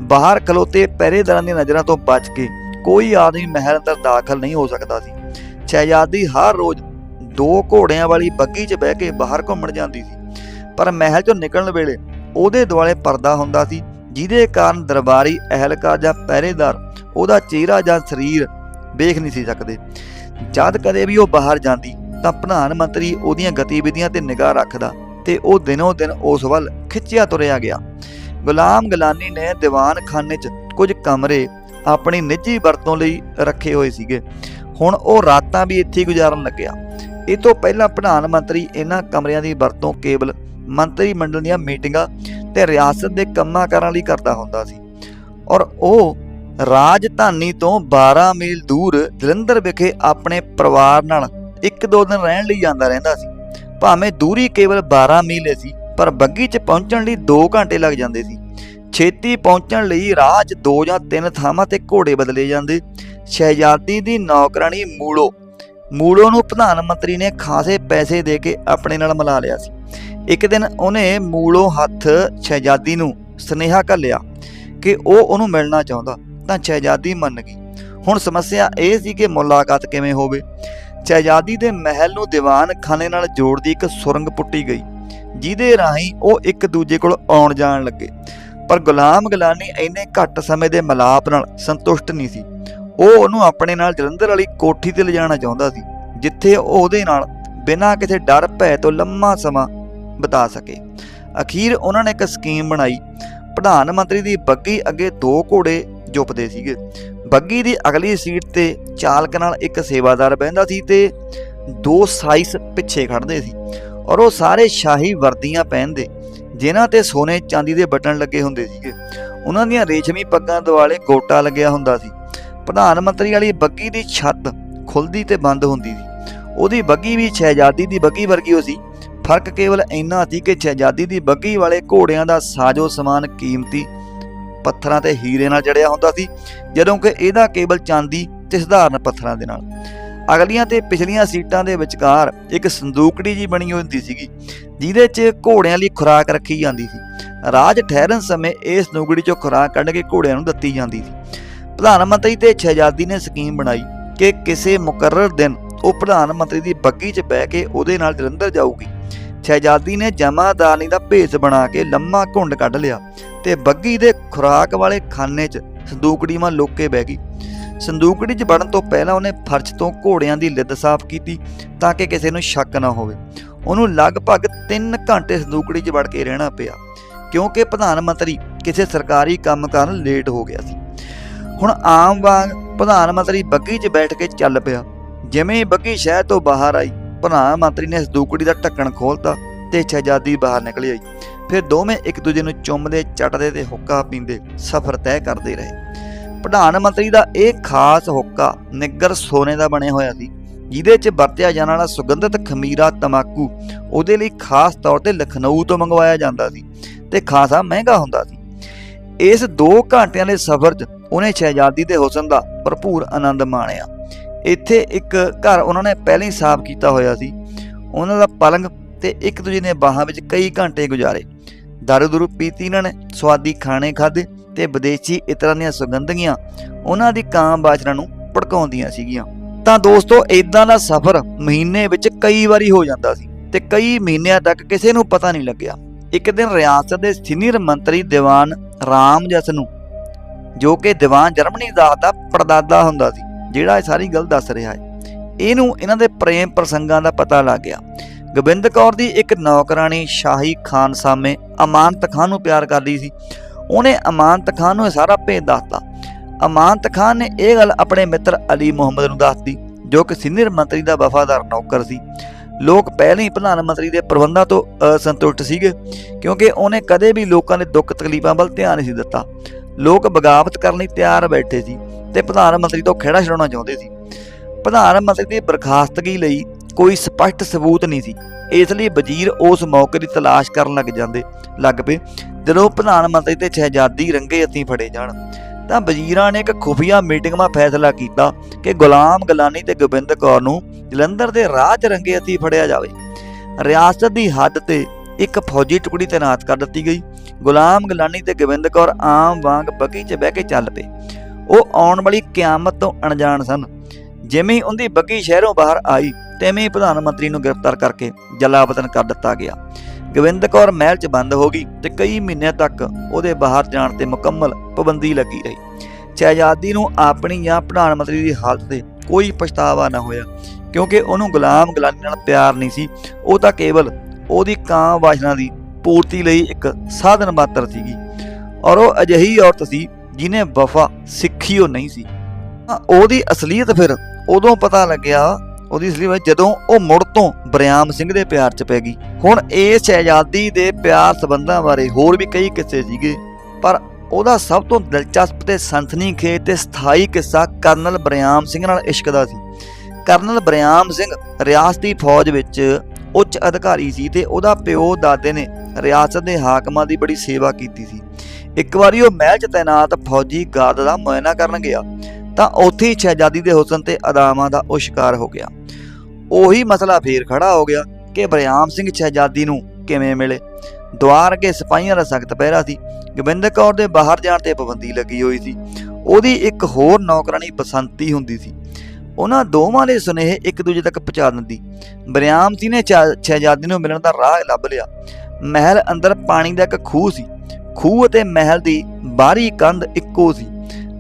ਬਾਹਰ ਖਲੋਤੇ ਪਹਿਰੇਦਾਰਾਂ ਦੀਆਂ ਨਜ਼ਰਾਂ ਤੋਂ ਬਚ ਕੇ ਕੋਈ ਆਦਮੀ ਮਹਿਲ ਅੰਦਰ ਦਾਖਲ ਨਹੀਂ ਹੋ ਸਕਦਾ ਸੀ। ਸ਼ਹਿਜ਼ਾਦੀ ਹਰ ਰੋਜ਼ ਦੋ ਘੋੜਿਆਂ ਵਾਲੀ ਬੱਗੀ 'ਚ ਬਹਿ ਕੇ ਬਾਹਰ ਘੁੰਮਣ ਜਾਂਦੀ ਸੀ। ਪਰ ਮਹਿਲ 'ਚੋਂ ਨਿਕਲਣ ਵੇਲੇ ਉਹਦੇ ਦੁਆਲੇ ਪਰਦਾ ਹੁੰਦਾ ਸੀ, ਜਿਹਦੇ ਕਾਰਨ ਦਰਬਾਰੀ, ਅਹਿਲਕਾਰ ਜਾਂ ਪਹਿਰੇਦਾਰ ਉਹਦਾ ਚਿਹਰਾ ਜਾਂ ਸਰੀਰ ਵੇਖ ਨਹੀਂ ਸੀ ਸਕਦੇ। ਜਦ ਕਦੇ ਵੀ ਉਹ ਬਾਹਰ ਜਾਂਦੀ ਤਾਂ ਪ੍ਰਧਾਨ ਮੰਤਰੀ ਉਹਦੀਆਂ ਗਤੀਵਿਧੀਆਂ ਤੇ ਨਿਗਾਹ ਰੱਖਦਾ ਤੇ ਉਹ ਦਿਨੋਂ ਦਿਨ ਉਸ ਵੱਲ ਖਿੱਚਿਆ ਤੁਰਿਆ ਗਿਆ। ਗੁਲਾਮ ਗਲਾਨੀ ਨੇ ਦੀਵਾਨਖਾਨੇ 'ਚ ਕੁਝ ਕਮਰੇ ਆਪਣੀ ਨਿੱਜੀ ਵਰਤੋਂ ਲਈ ਰੱਖੇ ਹੋਏ ਸੀਗੇ। ਹੁਣ ਉਹ ਰਾਤਾਂ ਵੀ ਇੱਥੇ ਗੁਜ਼ਾਰਨ ਲੱਗਿਆ। ਇਹ ਤੋਂ ਪਹਿਲਾਂ ਪ੍ਰਧਾਨ ਮੰਤਰੀ ਇਹਨਾਂ ਕਮਰਿਆਂ ਦੀ ਵਰਤੋਂ ਕੇਵਲ ਮੰਤਰੀ ਮੰਡਲ ਦੀਆਂ ਮੀਟਿੰਗਾਂ ਤੇ ਰਿਆਸਤ ਦੇ ਕੰਮਾਂ ਕਾਰਾਂ ਲਈ ਕਰਦਾ ਹੁੰਦਾ ਸੀ। ਔਰ ਉਹ ਰਾਜਧਾਨੀ ਤੋਂ 12 ਮੀਲ ਦੂਰ ਜਲੰਧਰ ਵਿਖੇ ਆਪਣੇ ਪਰਿਵਾਰ ਨਾਲ ਇੱਕ ਦੋ ਦਿਨ ਰਹਿਣ ਲਈ ਜਾਂਦਾ ਰਹਿੰਦਾ ਸੀ। ਭਾਵੇਂ ਦੂਰੀ ਕੇਵਲ 12 ਮੀਲ ਸੀ, ਪਰ ਬੱਗੀ 'ਚ ਪਹੁੰਚਣ ਲਈ 2 ਘੰਟੇ ਲੱਗ ਜਾਂਦੇ ਸੀ। ਛੇਤੀ ਪਹੁੰਚਣ ਲਈ ਰਾਹ 'ਚ ਦੋ ਜਾਂ ਤਿੰਨ ਥਾਵਾਂ ਤੇ ਘੋੜੇ ਬਦਲੇ ਜਾਂਦੇ। ਸ਼ਹਿਜ਼ਾਦੀ ਦੀ ਨੌਕਰਾਨੀ ਮੂਲੋ ਮੂਲੋ ਨੂੰ ਪ੍ਰਧਾਨ ਮੰਤਰੀ ਨੇ ਖਾਸੇ ਪੈਸੇ ਦੇ ਕੇ ਆਪਣੇ ਨਾਲ ਮਿਲਾ ਲਿਆ ਸੀ। ਇੱਕ ਦਿਨ ਉਹਨੇ ਮੂਲੋ ਹੱਥ ਸ਼ਹਿਜ਼ਾਦੀ ਨੂੰ ਸਨੇਹਾ ਘੱਲਿਆ ਕਿ ਉਹ ਉਹਨੂੰ ਮਿਲਣਾ ਚਾਹੁੰਦਾ, ਤਾਂ ਸ਼ਹਿਜ਼ਾਦੀ ਮੰਨ ਗਈ। ਹੁਣ ਸਮੱਸਿਆ ਇਹ ਸੀ ਕਿ ਮੁਲਾਕਾਤ ਕਿਵੇਂ ਹੋਵੇ। ਸ਼ਹਿਜ਼ਾਦੀ ਦੇ ਮਹਿਲ ਨੂੰ ਦੀਵਾਨ ਖਾਨੇ ਨਾਲ ਜੋੜਦੀ ਇੱਕ ਸੁਰੰਗ ਪੁੱਟੀ ਗਈ, ਜਿਹਦੇ ਰਾਹੀਂ ਉਹ ਇੱਕ ਦੂਜੇ ਕੋਲ ਆਉਣ ਜਾਣ ਲੱਗੇ। ਪਰ ਗੁਲਾਮ ਗਲਾਨੀ ਇੰਨੇ ਘੱਟ ਸਮੇਂ ਦੇ ਮਲਾਪ ਨਾਲ ਸੰਤੁਸ਼ਟ ਨਹੀਂ ਸੀ। ਉਹ ਉਹਨੂੰ ਆਪਣੇ ਨਾਲ ਜਲੰਧਰ ਵਾਲੀ ਕੋਠੀ ਤੇ ਲਿਜਾਣਾ ਚਾਹੁੰਦਾ ਸੀ, ਜਿੱਥੇ ਉਹ ਉਹਦੇ ਨਾਲ ਬਿਨਾਂ ਕਿਸੇ ਡਰ, ਭੈ ਤੋਂ ਲੰਮਾ ਸਮਾਂ ਬਿਤਾ ਸਕੇ। ਅਖੀਰ ਉਹਨਾਂ ਨੇ ਇੱਕ ਸਕੀਮ ਬਣਾਈ। ਪ੍ਰਧਾਨ ਮੰਤਰੀ ਦੀ ਬੱਗੀ ਅੱਗੇ ਦੋ ਘੋੜੇ ਜੁਪਦੇ ਸੀਗੇ। ਬੱਗੀ ਦੀ ਅਗਲੀ ਸੀਟ ਤੇ ਚਾਲਕ ਨਾਲ ਇੱਕ ਸੇਵਾਦਾਰ ਬਹਿੰਦਾ ਸੀ ਤੇ ਦੋ ਸਾਈਸ ਪਿੱਛੇ ਖੜਦੇ ਸੀ ਔਰ ਉਹ ਸਾਰੇ ਸ਼ਾਹੀ ਵਰਦੀਆਂ ਪਹਿਨਦੇ, ਜਿਨ੍ਹਾਂ ਤੇ ਸੋਨੇ ਚਾਂਦੀ ਦੇ ਬਟਨ ਲੱਗੇ ਹੁੰਦੇ ਸੀਗੇ। ਉਹਨਾਂ ਦੀਆਂ ਰੇਸ਼ਮੀ ਪੱਗਾਂ ਦੁਆਲੇ ਗੋਟਾ ਲੱਗਿਆ ਹੁੰਦਾ ਸੀ। ਪ੍ਰਧਾਨ ਮੰਤਰੀ ਵਾਲੀ ਬੱਗੀ ਦੀ ਛੱਤ ਖੁੱਲਦੀ ਤੇ ਬੰਦ ਹੁੰਦੀ ਸੀ। ਉਹਦੀ ਬੱਗੀ ਵੀ ਸ਼ਹਿਜ਼ਾਦੀ ਦੀ ਬੱਗੀ ਵਰਗੀ ਹੋ ਸੀ ਫ਼ਰਕ ਕੇਵਲ ਇੰਨਾ ਸੀ ਕਿ ਸ਼ਹਿਜ਼ਾਦੀ ਦੀ ਬੱਗੀ ਵਾਲੇ ਘੋੜਿਆਂ ਦਾ ਸਾਜੋ ਸਮਾਨ ਕੀਮਤੀ ਪੱਥਰਾਂ ਤੇ ਹੀਰੇ ਨਾਲ ਜੜਿਆ ਹੁੰਦਾ ਸੀ, ਜਦੋਂ ਕਿ ਇਹਦਾ ਕੇਵਲ ਚਾਂਦੀ ਤੇ ਸਧਾਰਨ ਪੱਥਰਾਂ ਦੇ ਨਾਲ। ਅਗਲੀਆਂ ਤੇ ਪਿਛਲੀਆਂ ਸੀਟਾਂ ਦੇ ਵਿਚਕਾਰ ਇੱਕ ਸੰਦੂਕੜੀ ਜੀ ਬਣੀ ਹੁੰਦੀ ਸੀਗੀ, ਜਿਹਦੇ 'ਚ ਘੋੜਿਆਂ ਲਈ ਖੁਰਾਕ ਰੱਖੀ ਜਾਂਦੀ ਸੀ। ਰਾਜ ਠਹਿਰਨ ਸਮੇਂ ਇਸ ਸੰਦੂਕੜੀ 'ਚੋਂ ਖੁਰਾਕ ਕੱਢ ਕੇ ਘੋੜਿਆਂ ਨੂੰ ਦਿੱਤੀ ਜਾਂਦੀ ਸੀ। ਪ੍ਰਧਾਨ ਮੰਤਰੀ ਤੇ ਸ਼ਹਿਜ਼ਾਦੀ ਨੇ ਸਕੀਮ ਬਣਾਈ ਕਿ ਕਿਸੇ ਮੁਕਰਰ ਦਿਨ ਉਹ ਪ੍ਰਧਾਨ ਮੰਤਰੀ ਦੀ ਬੱਗੀ 'ਚ ਬਹਿ ਕੇ ਉਹਦੇ ਨਾਲ ਜਲੰਧਰ ਜਾਊਗੀ। ਸ਼ਹਿਜ਼ਾਦੀ ਨੇ ਜਮਾਦਾਰਨੀ ਦਾ ਭੇਸ ਬਣਾ ਕੇ ਲੰਮਾ ਘੁੰਡ ਕੱਢ ਲਿਆ ਤੇ ਬੱਗੀ ਦੇ ਖੁਰਾਕ ਵਾਲੇ ਖਾਨੇ 'ਚ ਸੰਦੂਕੜੀ ਮਾਂ ਲੁੱਕ ਬਹਿ ਗਈ। ਸੰਦੂਕੜੀ 'ਚ ਵੜਨ ਤੋਂ ਪਹਿਲਾਂ ਉਹਨੇ ਫਰਸ਼ ਤੋਂ ਘੋੜਿਆਂ ਦੀ ਲਿੱਦ ਸਾਫ਼ ਕੀਤੀ ਤਾਂ ਕਿ ਕਿਸੇ ਨੂੰ ਸ਼ੱਕ ਨਾ ਹੋਵੇ। ਉਹਨੂੰ ਲਗਭਗ 3 ਘੰਟੇ ਸੰਦੂਕੜੀ 'ਚ ਵੜ ਕੇ ਰਹਿਣਾ ਪਿਆ ਕਿਉਂਕਿ ਪ੍ਰਧਾਨ ਮੰਤਰੀ ਕਿਸੇ ਸਰਕਾਰੀ ਕੰਮ ਕਾਰਨ ਲੇਟ ਹੋ ਗਿਆ ਸੀ। ਹੁਣ ਆਮ ਵਾਂਗ ਪ੍ਰਧਾਨ ਮੰਤਰੀ ਬੱਗੀ 'ਚ ਬੈਠ ਕੇ ਚੱਲ ਪਿਆ। ਜਿਵੇਂ ਬੱਗੀ ਸ਼ਹਿਰ ਤੋਂ ਬਾਹਰ ਆਈ ਪ੍ਰਧਾਨ ਮੰਤਰੀ ਨੇ ਸੰਦੂਕੜੀ ਦਾ ਢੱਕਣ ਖੋਲਤਾ ਤੇ ਸ਼ਹਿਜ਼ਾਦੀ ਬਾਹਰ ਨਿਕਲ ਆਈ। ਫਿਰ ਦੋਵੇਂ ਇੱਕ ਦੂਜੇ ਨੂੰ ਚੁੰਮਦੇ, ਚੱਟਦੇ ਤੇ ਹੁੱਕਾ ਪੀਂਦੇ ਸਫ਼ਰ ਤੈਅ ਕਰਦੇ ਰਹੇ। ਪ੍ਰਧਾਨ ਮੰਤਰੀ ਦਾ ਇਹ ਖਾਸ ਹੁੱਕਾ ਨਿੱਗਰ ਸੋਨੇ ਦਾ ਬਣਿਆ ਹੋਇਆ ਸੀ, ਜਿਹਦੇ 'ਚ ਵਰਤਿਆ ਜਾਣ ਵਾਲਾ ਸੁਗੰਧਿਤ ਖਮੀਰਾ ਤਮਾਕੂ ਉਹਦੇ ਲਈ ਖਾਸ ਤੌਰ ਤੇ ਲਖਨਊ ਤੋਂ ਮੰਗਵਾਇਆ ਜਾਂਦਾ ਸੀ ਤੇ ਖਾਸਾ ਮਹਿੰਗਾ ਹੁੰਦਾ ਸੀ। ਇਸ 2 ਘੰਟਿਆਂ ਦੇ ਸਫ਼ਰ 'ਚ ਉਹਨੇ ਸ਼ਹਿਜ਼ਾਦੀ ਦੇ ਹੁਸਨ ਦਾ ਭਰਪੂਰ ਆਨੰਦ ਮਾਣਿਆ। ਇੱਥੇ ਇੱਕ ਘਰ ਉਹਨਾਂ ਨੇ ਪਹਿਲਾਂ ਹੀ ਸਾਫ਼ ਕੀਤਾ ਹੋਇਆ ਸੀ। ਉਹਨਾਂ ਦਾ ਪਲੰਗ ਤੇ ਇੱਕ ਦੂਜੇ ਨੇ ਬਾਹਾਂ ਵਿੱਚ ਕਈ ਘੰਟੇ ਗੁਜ਼ਾਰੇ। ਦਾਰੂ ਦਰੂ ਪੀਤੀ ਇਹਨਾਂ ਨੇ, ਸਵਾਦੀ ਖਾਣੇ ਖਾਦੇ ਤੇ ਵਿਦੇਸ਼ੀ ਇਤਰਾਂ ਦੀਆਂ ਸੁਗੰਧੀਆਂ ਉਹਨਾਂ ਦੀ ਕਾਂ ਬਾਚਨਾ ਨੂੰ ਭੜਕਾਉਂਦੀਆਂ ਸੀਗੀਆਂ। ਤਾਂ ਦੋਸਤੋ ਇਦਾਂ ਦਾ ਸਫ਼ਰ ਮਹੀਨੇ ਵਿੱਚ ਕਈ ਵਾਰੀ ਹੋ ਜਾਂਦਾ ਸੀ ਤੇ ਕਈ ਮਹੀਨਿਆਂ ਤੱਕ ਕਿਸੇ ਨੂੰ ਪਤਾ ਨਹੀਂ ਲੱਗਿਆ। ਇੱਕ ਦਿਨ ਰਿਆਸਤ ਦੇ ਸੀਨੀਅਰ ਮੰਤਰੀ ਦੀਵਾਨ ਰਾਮ ਜਸ ਨੂੰ, ਜੋ ਕਿ ਦੀਵਾਨ ਜਰਮਨੀ ਦਾ ਦਾ ਪੜਦਾਦਾ ਹੁੰਦਾ ਸੀ ਜਿਹੜਾ ਇਹ ਸਾਰੀ ਗੱਲ ਦੱਸ ਰਿਹਾ ਹੈ, ਇਹਨੂੰ ਇਹਨਾਂ ਦੇ ਪ੍ਰੇਮ ਪ੍ਰਸੰਗਾਂ ਦਾ ਪਤਾ ਲੱਗ ਗਿਆ। ਗੋਬਿੰਦ ਕੌਰ ਦੀ ਇੱਕ ਨੌਕਰਾਨੀ ਸ਼ਾਹੀ ਖਾਨ ਸਾਹਮਣੇ ਅਮਾਨਤ ਖਾਨ ਨੂੰ ਪਿਆਰ ਕਰਦੀ ਸੀ। ਉਹਨੇ ਅਮਾਨਤ ਖਾਨ ਨੂੰ ਇਹ ਸਾਰਾ ਭੇਦ ਦੱਸਤਾ। ਅਮਾਨਤ ਖਾਨ ਨੇ ਇਹ ਗੱਲ ਆਪਣੇ ਮਿੱਤਰ ਅਲੀ ਮੁਹੰਮਦ ਨੂੰ ਦੱਸਤੀ, ਜੋ ਕਿ ਸੀਨੀਅਰ ਮੰਤਰੀ ਦਾ ਵਫਾਦਾਰ ਨੌਕਰ ਸੀ। ਲੋਕ ਪਹਿਲਾਂ ਹੀ ਪ੍ਰਧਾਨ ਮੰਤਰੀ ਦੇ ਪ੍ਰਬੰਧਾਂ ਤੋਂ ਅਸੰਤੁਸ਼ਟ ਸੀਗੇ, ਕਿਉਂਕਿ ਉਹਨੇ ਕਦੇ ਵੀ ਲੋਕਾਂ ਦੇ ਦੁੱਖ ਤਕਲੀਫਾਂ ਵੱਲ ਧਿਆਨ ਨਹੀਂ ਸੀ ਦਿੱਤਾ। ਲੋਕ ਬਗਾਵਤ ਕਰਨ ਲਈ ਤਿਆਰ ਬੈਠੇ ਸੀ। ਤੇ ਪ੍ਰਧਾਨ ਮੰਤਰੀ ਤੋਂ ਖੇੜਾ ਛਡਾਉਣਾ ਚਾਹੁੰਦੇ ਸੀ। ਪ੍ਰਧਾਨ ਮੰਤਰੀ ਦੀ ਬਰਖਾਸਤਗੀ ਲਈ ਕੋਈ ਸਪਸ਼ਟ ਸਬੂਤ ਨਹੀਂ ਸੀ। ਇਸ ਲਈ ਵਜ਼ੀਰ ਉਸ ਮੌਕੇ ਦੀ ਤਲਾਸ਼ ਕਰਨ ਲੱਗ ਜਾਂਦੇ, ਲੱਗ ਪਏ, ਜਦੋਂ ਪ੍ਰਧਾਨ ਮੰਤਰੀ ਤੇ ਸ਼ਹਿਜ਼ਾਦੀ ਰੰਗੇ ਹੱਥੀਂ ਫੜੇ ਜਾਣ। ਤਾਂ ਵਜ਼ੀਰਾਂ ਨੇ ਇੱਕ ਖੁਫੀਆ ਮੀਟਿੰਗ 'ਮਾ ਫੈਸਲਾ ਕੀਤਾ ਕਿ ਗੁਲਾਮ ਗਲਾਨੀ ਤੇ ਗੋਬਿੰਦ ਕੌਰ ਨੂੰ ਜਲੰਧਰ ਦੇ ਰਾਹ 'ਚ ਰੰਗੇ ਹੱਥੀਂ ਫੜਿਆ ਜਾਵੇ। ਰਿਆਸਤ ਦੀ ਹੱਦ ਤੇ ਇੱਕ ਫੌਜੀ ਟੁਕੜੀ ਤਾਇਨਾਤ ਕਰ ਦਿੱਤੀ ਗਈ। ਗੁਲਾਮ ਗਲਾਨੀ ਤੇ ਗੋਬਿੰਦ ਕੌਰ ਆਮ ਵਾਂਗ ਬੱਗੀ 'ਚ ਬਹਿ ਕੇ ਚੱਲ ਪਏ। ਉਹ ਆਉਣ ਵਾਲੀ ਕਿਆਮਤ ਤੋਂ ਅਣਜਾਣ ਸਨ। ਜਿਵੇਂ ਹੀ ਉਹਦੀ ਬੱਗੀ ਸ਼ਹਿਰੋਂ ਬਾਹਰ ਆਈ, ਤਿਵੇਂ ਹੀ ਪ੍ਰਧਾਨ ਮੰਤਰੀ ਨੂੰ ਗ੍ਰਿਫਤਾਰ ਕਰਕੇ ਜਲਾਵਤਨ ਕਰ ਦਿੱਤਾ ਗਿਆ। ਗੋਬਿੰਦ ਕੌਰ ਮਹਿਲ 'ਚ ਬੰਦ ਹੋ ਗਈ ਤੇ ਕਈ ਮਹੀਨਿਆਂ ਤੱਕ ਉਹਦੇ ਬਾਹਰ ਜਾਣ ਤੇ ਮੁਕੰਮਲ ਪਾਬੰਦੀ ਲੱਗੀ ਰਹੀ। ਸ਼ਹਿਜ਼ਾਦੀ ਨੂੰ ਆਪਣੀ ਜਾਂ ਪ੍ਰਧਾਨ ਮੰਤਰੀ ਦੀ ਹਾਲਤ ਤੇ ਕੋਈ ਪਛਤਾਵਾ ਨਾ ਹੋਇਆ, ਕਿਉਂਕਿ ਉਹਨੂੰ ਗੁਲਾਮ ਗਲਾਨੀ ਨਾਲ ਪਿਆਰ ਨਹੀਂ ਸੀ। ਉਹ ਤਾਂ ਕੇਵਲ ਉਹਦੀ ਕਾਂ ਵਾਸ਼ਨਾ ਦੀ ਪੂਰਤੀ ਲਈ ਇੱਕ ਸਾਧਨ ਮਾਤਰ ਸੀਗੀ। ਔਰ ਉਹ ਅਜਿਹੀ ਔਰਤ ਸੀ ਜਿਨੇ ਵਫਾ ਸਿੱਖੀ ਉਹ ਨਹੀਂ ਸੀ। ਉਹਦੀ ਅਸਲੀਅਤ ਫਿਰ ਉਦੋਂ ਪਤਾ ਲੱਗਿਆ, ਉਹਦੀ ਅਸਲੀਅਤ ਜਦੋਂ ਉਹ ਮੁੜ ਤੋਂ ਬਰਿਆਮ ਸਿੰਘ ਦੇ ਪਿਆਰ 'ਚ ਪੈ ਗਈ। ਹੁਣ ਇਸ ਸ਼ਹਿਜ਼ਾਦੀ ਦੇ ਪਿਆਰ ਸਬੰਧਾਂ ਬਾਰੇ ਹੋਰ ਵੀ ਕਈ ਕਿੱਸੇ ਸੀਗੇ, ਪਰ ਉਹਦਾ ਸਭ ਤੋਂ ਦਿਲਚਸਪ ਤੇ ਖੇਤ ਤੇ ਸਥਾਈ ਕਿੱਸਾ ਕਰਨਲ ਬਰਿਆਮ ਸਿੰਘ ਨਾਲ ਇਸ਼ਕ ਦਾ ਸੀ। ਕਰਨਲ ਬਰਿਆਮ ਸਿੰਘ ਰਿਆਸਤੀ ਫੌਜ ਵਿੱਚ ਉੱਚ ਅਧਿਕਾਰੀ ਸੀ ਤੇ ਉਹਦਾ ਪਿਓ ਦਾਦੇ ਨੇ ਰਿਆਸਤ ਦੇ ਹਾਕਮਾਂ ਦੀ ਬੜੀ ਸੇਵਾ ਕੀਤੀ ਸੀ। ਇੱਕ ਵਾਰੀ ਉਹ ਮਹਿਲ 'ਚ ਤਾਇਨਾਤ ਫੌਜੀ ਗਾਰਡ ਦਾ ਮੁਆਇਨਾ ਕਰਨ ਗਿਆ, ਤਾਂ ਉੱਥੇ ਹੀ ਸ਼ਹਿਜ਼ਾਦੀ ਦੇ ਹੁਸਨ ਤੇ ਅਦਾਵਾਂ ਦਾ ਉਹ ਸ਼ਿਕਾਰ ਹੋ ਗਿਆ। ਉਹੀ ਮਸਲਾ ਫੇਰ ਖੜਾ ਹੋ ਗਿਆ ਕਿ ਬਰਿਆਮ ਸਿੰਘ ਸ਼ਹਿਜ਼ਾਦੀ ਨੂੰ ਕਿਵੇਂ ਮਿਲੇ। ਦੁਆਰ ਕੇ ਸਿਪਾਹੀਆਂ ਦਾ ਸਖਤ ਪਹਿਰਾ ਸੀ, ਗੋਬਿੰਦ ਕੌਰ ਦੇ ਬਾਹਰ ਜਾਣ ਤੇ ਪਾਬੰਦੀ ਲੱਗੀ ਹੋਈ ਸੀ। ਉਹਦੀ ਇੱਕ ਹੋਰ ਨੌਕਰਾਨੀ ਬਸੰਤੀ ਹੁੰਦੀ ਸੀ। ਉਹਨਾਂ ਦੋਵਾਂ ਦੇ ਸੁਨੇਹੇ ਇੱਕ ਦੂਜੇ ਤੱਕ ਪਹੁੰਚਾ ਦਿੰਦੀ। ਬਰਿਆਮ ਸਿੰਘ ਨੇ ਸ਼ਹਿ- ਸ਼ਹਿਜ਼ਾਦੀ ਨੂੰ ਮਿਲਣ ਦਾ ਰਾਹ ਲੱਭ ਲਿਆ। ਮਹਿਲ ਅੰਦਰ ਪਾਣੀ ਦਾ ਇੱਕ ਖੂਹ ਸੀ। ਖੂਹ ਅਤੇ ਮਹਿਲ ਦੀ ਬਾਹਰੀ ਕੰਧ ਇੱਕੋ ਸੀ।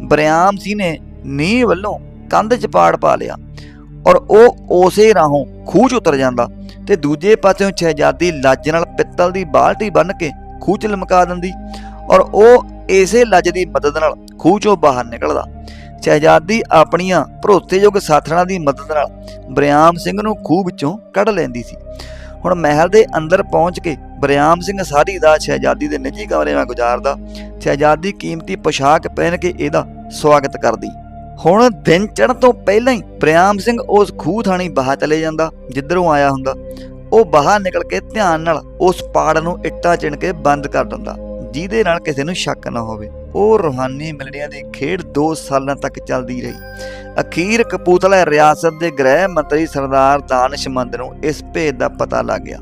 ਬਰਿਆਮ ਸੀ ਨੇ ਨੀਂਹ ਵੱਲੋਂ ਕੰਧ 'ਚ ਪਾੜ ਪਾ ਲਿਆ ਔਰ ਉਹ ਉਸੇ ਰਾਹੋਂ ਖੂਹ 'ਚ ਉਤਰ ਜਾਂਦਾ ਤੇ ਦੂਜੇ ਪਾਸਿਓਂ ਸ਼ਹਿਜ਼ਾਦੀ ਲੱਜ ਨਾਲ ਪਿੱਤਲ ਦੀ ਬਾਲਟੀ ਬੰਨ੍ਹ ਕੇ ਖੂਹ 'ਚ ਲਮਕਾ ਦਿੰਦੀ ਔਰ ਉਹ ਇਸੇ ਲੱਜ ਦੀ ਮਦਦ ਨਾਲ ਖੂਹ 'ਚੋਂ ਬਾਹਰ ਨਿਕਲਦਾ। ਸ਼ਹਿਜ਼ਾਦੀ ਆਪਣੀਆਂ ਭਰੋਸੇਯੋਗ ਸਾਥਣਾਂ ਦੀ ਮਦਦ ਨਾਲ ਬਰਿਆਮ ਸਿੰਘ ਨੂੰ ਖੂਹ ਵਿੱਚੋਂ ਕੱਢ ਲੈਂਦੀ ਸੀ। ਹੁਣ ਮਹਿਲ ਦੇ ਅੰਦਰ ਪਹੁੰਚ ਕੇ ਬਰਿਆਮ ਸਿੰਘ ਸਾਰੀ ਦਾ ਸ਼ਹਿਜ਼ਾਦੀ ਦੇ ਨਿੱਜੀ ਕਮਰੇ ਵਿੱਚ ਗੁਜ਼ਾਰਦਾ, ਸ਼ਹਿਜ਼ਾਦੀ ਕੀਮਤੀ ਪੋਸ਼ਾਕ ਪਹਿਨ ਕੇ ਇਹਦਾ ਸਵਾਗਤ ਕਰਦੀ। ਹੁਣ ਦਿਨ ਚੜ੍ਹਨ ਤੋਂ ਪਹਿਲਾਂ ਹੀ ਬਰਿਆਮ ਸਿੰਘ ਉਸ ਖੂਹ ਥਾਣੀ ਬਾਹਰ ਚਲੇ ਜਾਂਦਾ, ਜਿੱਧਰੋਂ ਆਇਆ ਹੁੰਦਾ। ਉਹ ਬਾਹਰ ਨਿਕਲ ਕੇ ਧਿਆਨ ਨਾਲ ਉਸ ਪਾੜ ਨੂੰ ਇੱਟਾਂ ਚਿਣ ਕੇ ਬੰਦ ਕਰ ਦਿੰਦਾ, ਜਿਹਦੇ ਨਾਲ ਕਿਸੇ ਨੂੰ ਸ਼ੱਕ ਨਾ ਹੋਵੇ। ਉਹ ਰੂਹਾਨੀ ਮਿਲਣੀਆਂ ਦੀ ਖੇਡ 2 ਸਾਲਾਂ ਤੱਕ ਚੱਲਦੀ ਰਹੀ। ਅਖੀਰ ਕਪੂਤਲਾ ਰਿਆਸਤ ਦੇ ਗ੍ਰਹਿ ਮੰਤਰੀ ਸਰਦਾਰ ਦਾਨਿਸ਼ਮੰਦ ਨੂੰ ਇਸ ਭੇਦ ਦਾ ਪਤਾ ਲੱਗ ਗਿਆ,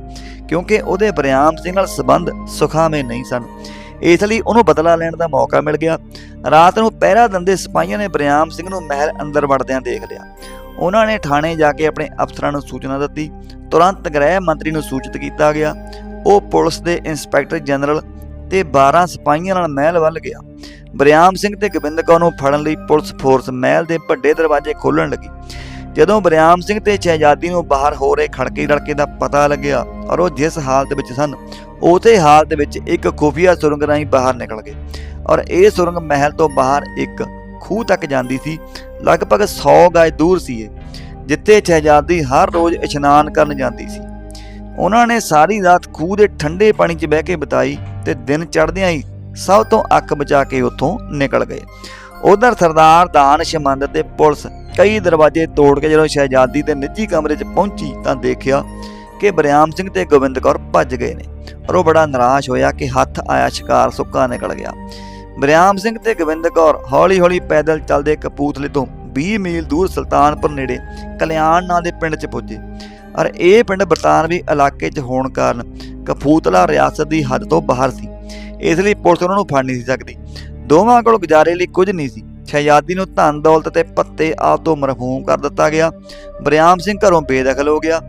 ਕਿਉਂਕਿ ਉਹਦੇ ਬਰਿਆਮ ਸਿੰਘ ਨਾਲ ਸਬੰਧ ਸੁਖਾਵੇਂ ਨਹੀਂ ਸਨ। ਇਸ ਲਈ ਉਹਨੂੰ ਬਦਲਾ ਲੈਣ ਦਾ ਮੌਕਾ ਮਿਲ ਗਿਆ। ਰਾਤ ਨੂੰ ਪਹਿਰਾ ਦਿੰਦੇ ਸਿਪਾਹੀਆਂ ਨੇ ਬਰਿਆਮ ਸਿੰਘ ਨੂੰ ਮਹਿਲ ਅੰਦਰ ਵੜਦਿਆਂ ਦੇਖ ਲਿਆ। ਉਹਨਾਂ ਨੇ ਥਾਣੇ ਜਾ ਕੇ ਆਪਣੇ ਅਫਸਰਾਂ ਨੂੰ ਸੂਚਨਾ ਦਿੱਤੀ। ਤੁਰੰਤ ਗ੍ਰਹਿ ਮੰਤਰੀ ਨੂੰ ਸੂਚਿਤ ਕੀਤਾ ਗਿਆ। ਉਹ ਪੁਲਿਸ ਦੇ ਇੰਸਪੈਕਟਰ ਜਨਰਲ ਤੇ 12 ਸਿਪਾਹੀਆਂ ਨਾਲ ਮਹਿਲ ਵੱਲ ਗਿਆ। ਬਰਿਆਮ ਸਿੰਘ ਤੇ ਗੋਬਿੰਦ ਕੌਰ ਨੂੰ ਫੜਨ ਲਈ ਪੁਲਿਸ ਫੋਰਸ ਮਹਿਲ ਦੇ ਵੱਡੇ ਦਰਵਾਜ਼ੇ ਖੋਲਣ ਲੱਗੀ। ਜਦੋਂ ਬਰਿਆਮ ਸਿੰਘ ਤੇ ਸ਼ਹਿਜ਼ਾਦੀ ਨੂੰ ਬਾਹਰ ਹੋ ਰਹੇ ਖੜਕੇ ਲੜਕੇ ਦਾ ਪਤਾ ਲੱਗਿਆ ਔਰ ਉਹ ਜਿਸ ਹਾਲਤ ਵਿੱਚ ਸਨ ਉਸੇ ਹਾਲਤ ਵਿੱਚ ਇੱਕ ਖੁਫੀਆ ਸੁਰੰਗ ਰਾਹੀਂ ਬਾਹਰ ਨਿਕਲ ਗਏ ਔਰ ਇਹ ਸੁਰੰਗ ਮਹਿਲ ਤੋਂ ਬਾਹਰ ਇੱਕ ਖੂਹ ਤੱਕ ਜਾਂਦੀ ਸੀ, ਲਗਭਗ 100 ਗਜ ਦੂਰ ਸੀ ਇਹ, ਜਿੱਥੇ ਸ਼ਹਿਜ਼ਾਦੀ ਹਰ ਰੋਜ਼ ਇਸ਼ਨਾਨ ਕਰਨ ਜਾਂਦੀ ਸੀ। ਉਹਨਾਂ ਨੇ ਸਾਰੀ ਰਾਤ ਖੂਹ ਦੇ ਠੰਡੇ ਪਾਣੀ 'ਚ ਬਹਿ ਕੇ ਬਿਤਾਈ ਤੇ ਦਿਨ ਚੜ੍ਹਦਿਆਂ ਹੀ ਸਭ ਤੋਂ ਅੱਖ ਬਚਾ ਕੇ ਉੱਥੋਂ ਨਿਕਲ ਗਏ। ਉਧਰ ਸਰਦਾਰ ਦਾਨਸ਼ਮੰਦ ਤੇ ਪੁਲਿਸ ਕਈ ਦਰਵਾਜ਼ੇ ਤੋੜ ਕੇ ਜਦੋਂ ਸ਼ਹਿਜ਼ਾਦੀ ਦੇ ਨਿੱਜੀ ਕਮਰੇ 'ਚ ਪਹੁੰਚੀ ਤਾਂ ਦੇਖਿਆ ਕਿ ਬਰਿਆਮ ਸਿੰਘ ਤੇ ਗੋਬਿੰਦ ਕੌਰ ਭੱਜ ਗਏ ਨੇ ਔਰ ਉਹ ਬੜਾ ਨਿਰਾਸ਼ ਹੋਇਆ ਕਿ ਹੱਥ ਆਇਆ ਸ਼ਿਕਾਰ ਸੁੱਕਾ ਨਿਕਲ ਗਿਆ। ਬਰਿਆਮ ਸਿੰਘ ਤੇ ਗੋਬਿੰਦ ਕੌਰ ਹੌਲੀ-ਹੌਲੀ ਪੈਦਲ ਚੱਲਦੇ ਕਪੂਥਲੇ ਤੋਂ 20 ਮੀਲ ਦੂਰ ਸੁਲਤਾਨਪੁਰ ਨੇੜੇ ਕਲਿਆਣ ਨਾਂ ਦੇ ਪਿੰਡ 'ਚ ਪੁੱਜੇ। ਔਰ ਇਹ ਪਿੰਡ ਬਰਤਾਨਵੀ ਇਲਾਕੇ 'ਚ ਹੋਣ ਕਾਰਨ ਕਪੂਰਥਲਾ ਰਿਆਸਤ ਦੀ ਹੱਦ ਤੋਂ ਬਾਹਰ ਸੀ। ਇਸ ਲਈ ਪੁਲਿਸ ਉਹਨਾਂ ਨੂੰ ਫੜ ਨਹੀਂ ਸੀ ਸਕਦੀ। ਦੋਵਾਂ ਕੋਲ ਗੁਜ਼ਾਰੇ ਲਈ ਕੁਝ ਨਹੀਂ ਸੀ। ਸ਼ਹਿਜ਼ਾਦੀ ਨੂੰ ਧਨ ਦੌਲਤ ਤੇ ਪੱਤੇ ਆਪ ਤੋਂ ਮਰਹੂਮ ਕਰ ਦਿੱਤਾ ਗਿਆ। ਬਰਿਆਮ ਸਿੰਘ ਘਰੋਂ ਬੇਦਖਲ ਹੋ ਗਿਆ।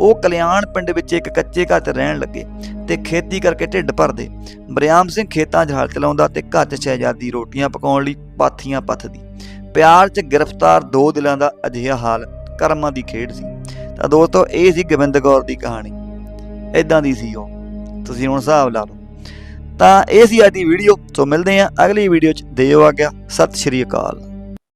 ਉਹ ਕਲਿਆਣ ਪਿੰਡ ਵਿੱਚ ਇੱਕ ਕੱਚੇ ਘਰ 'ਚ ਰਹਿਣ ਲੱਗੇ ਤੇ ਖੇਤੀ ਕਰਕੇ ਢਿੱਡ ਭਰਦੇ। ਬਰਿਆਮ ਸਿੰਘ ਖੇਤਾਂ 'ਚ ਹਲ ਚਲਾਉਂਦਾ ਤੇ ਘਰ 'ਚ ਸ਼ਹਿਜ਼ਾਦੀ ਰੋਟੀਆਂ ਪਕਾਉਣ ਲਈ ਪਾਥੀਆਂ ਪੱਥਦੀ। ਪਿਆਰ 'ਚ ਗ੍ਰਿਫਤਾਰ ਦੋ ਦਿਲਾਂ ਦਾ ਅਜਿਹਾ ਹਾਲ ਕਰਮਾਂ ਦੀ ਖੇਡ ਸੀ। ਤਾਂ ਦੋਸਤੋ, ਇਹ ਸੀ ਗੋਬਿੰਦ ਗੌਰ ਦੀ ਕਹਾਣੀ। ਇਦਾਂ ਦੀ ਸੀ ਉਹ। ਤੁਸੀਂ ਹੁਣ ਹਿਸਾਬ ਲਾ ਲਓ। ਤਾਂ ਇਹ ਸੀ ਅੱਜ ਦੀ ਵੀਡੀਓ ਸੋ ਮਿਲਦੇ ਹਾਂ ਅਗਲੀ ਵੀਡੀਓ 'ਚ। ਦਿਓ ਆ ਗਿਆ ਸਤਿ ਸ਼੍ਰੀ ਅਕਾਲ।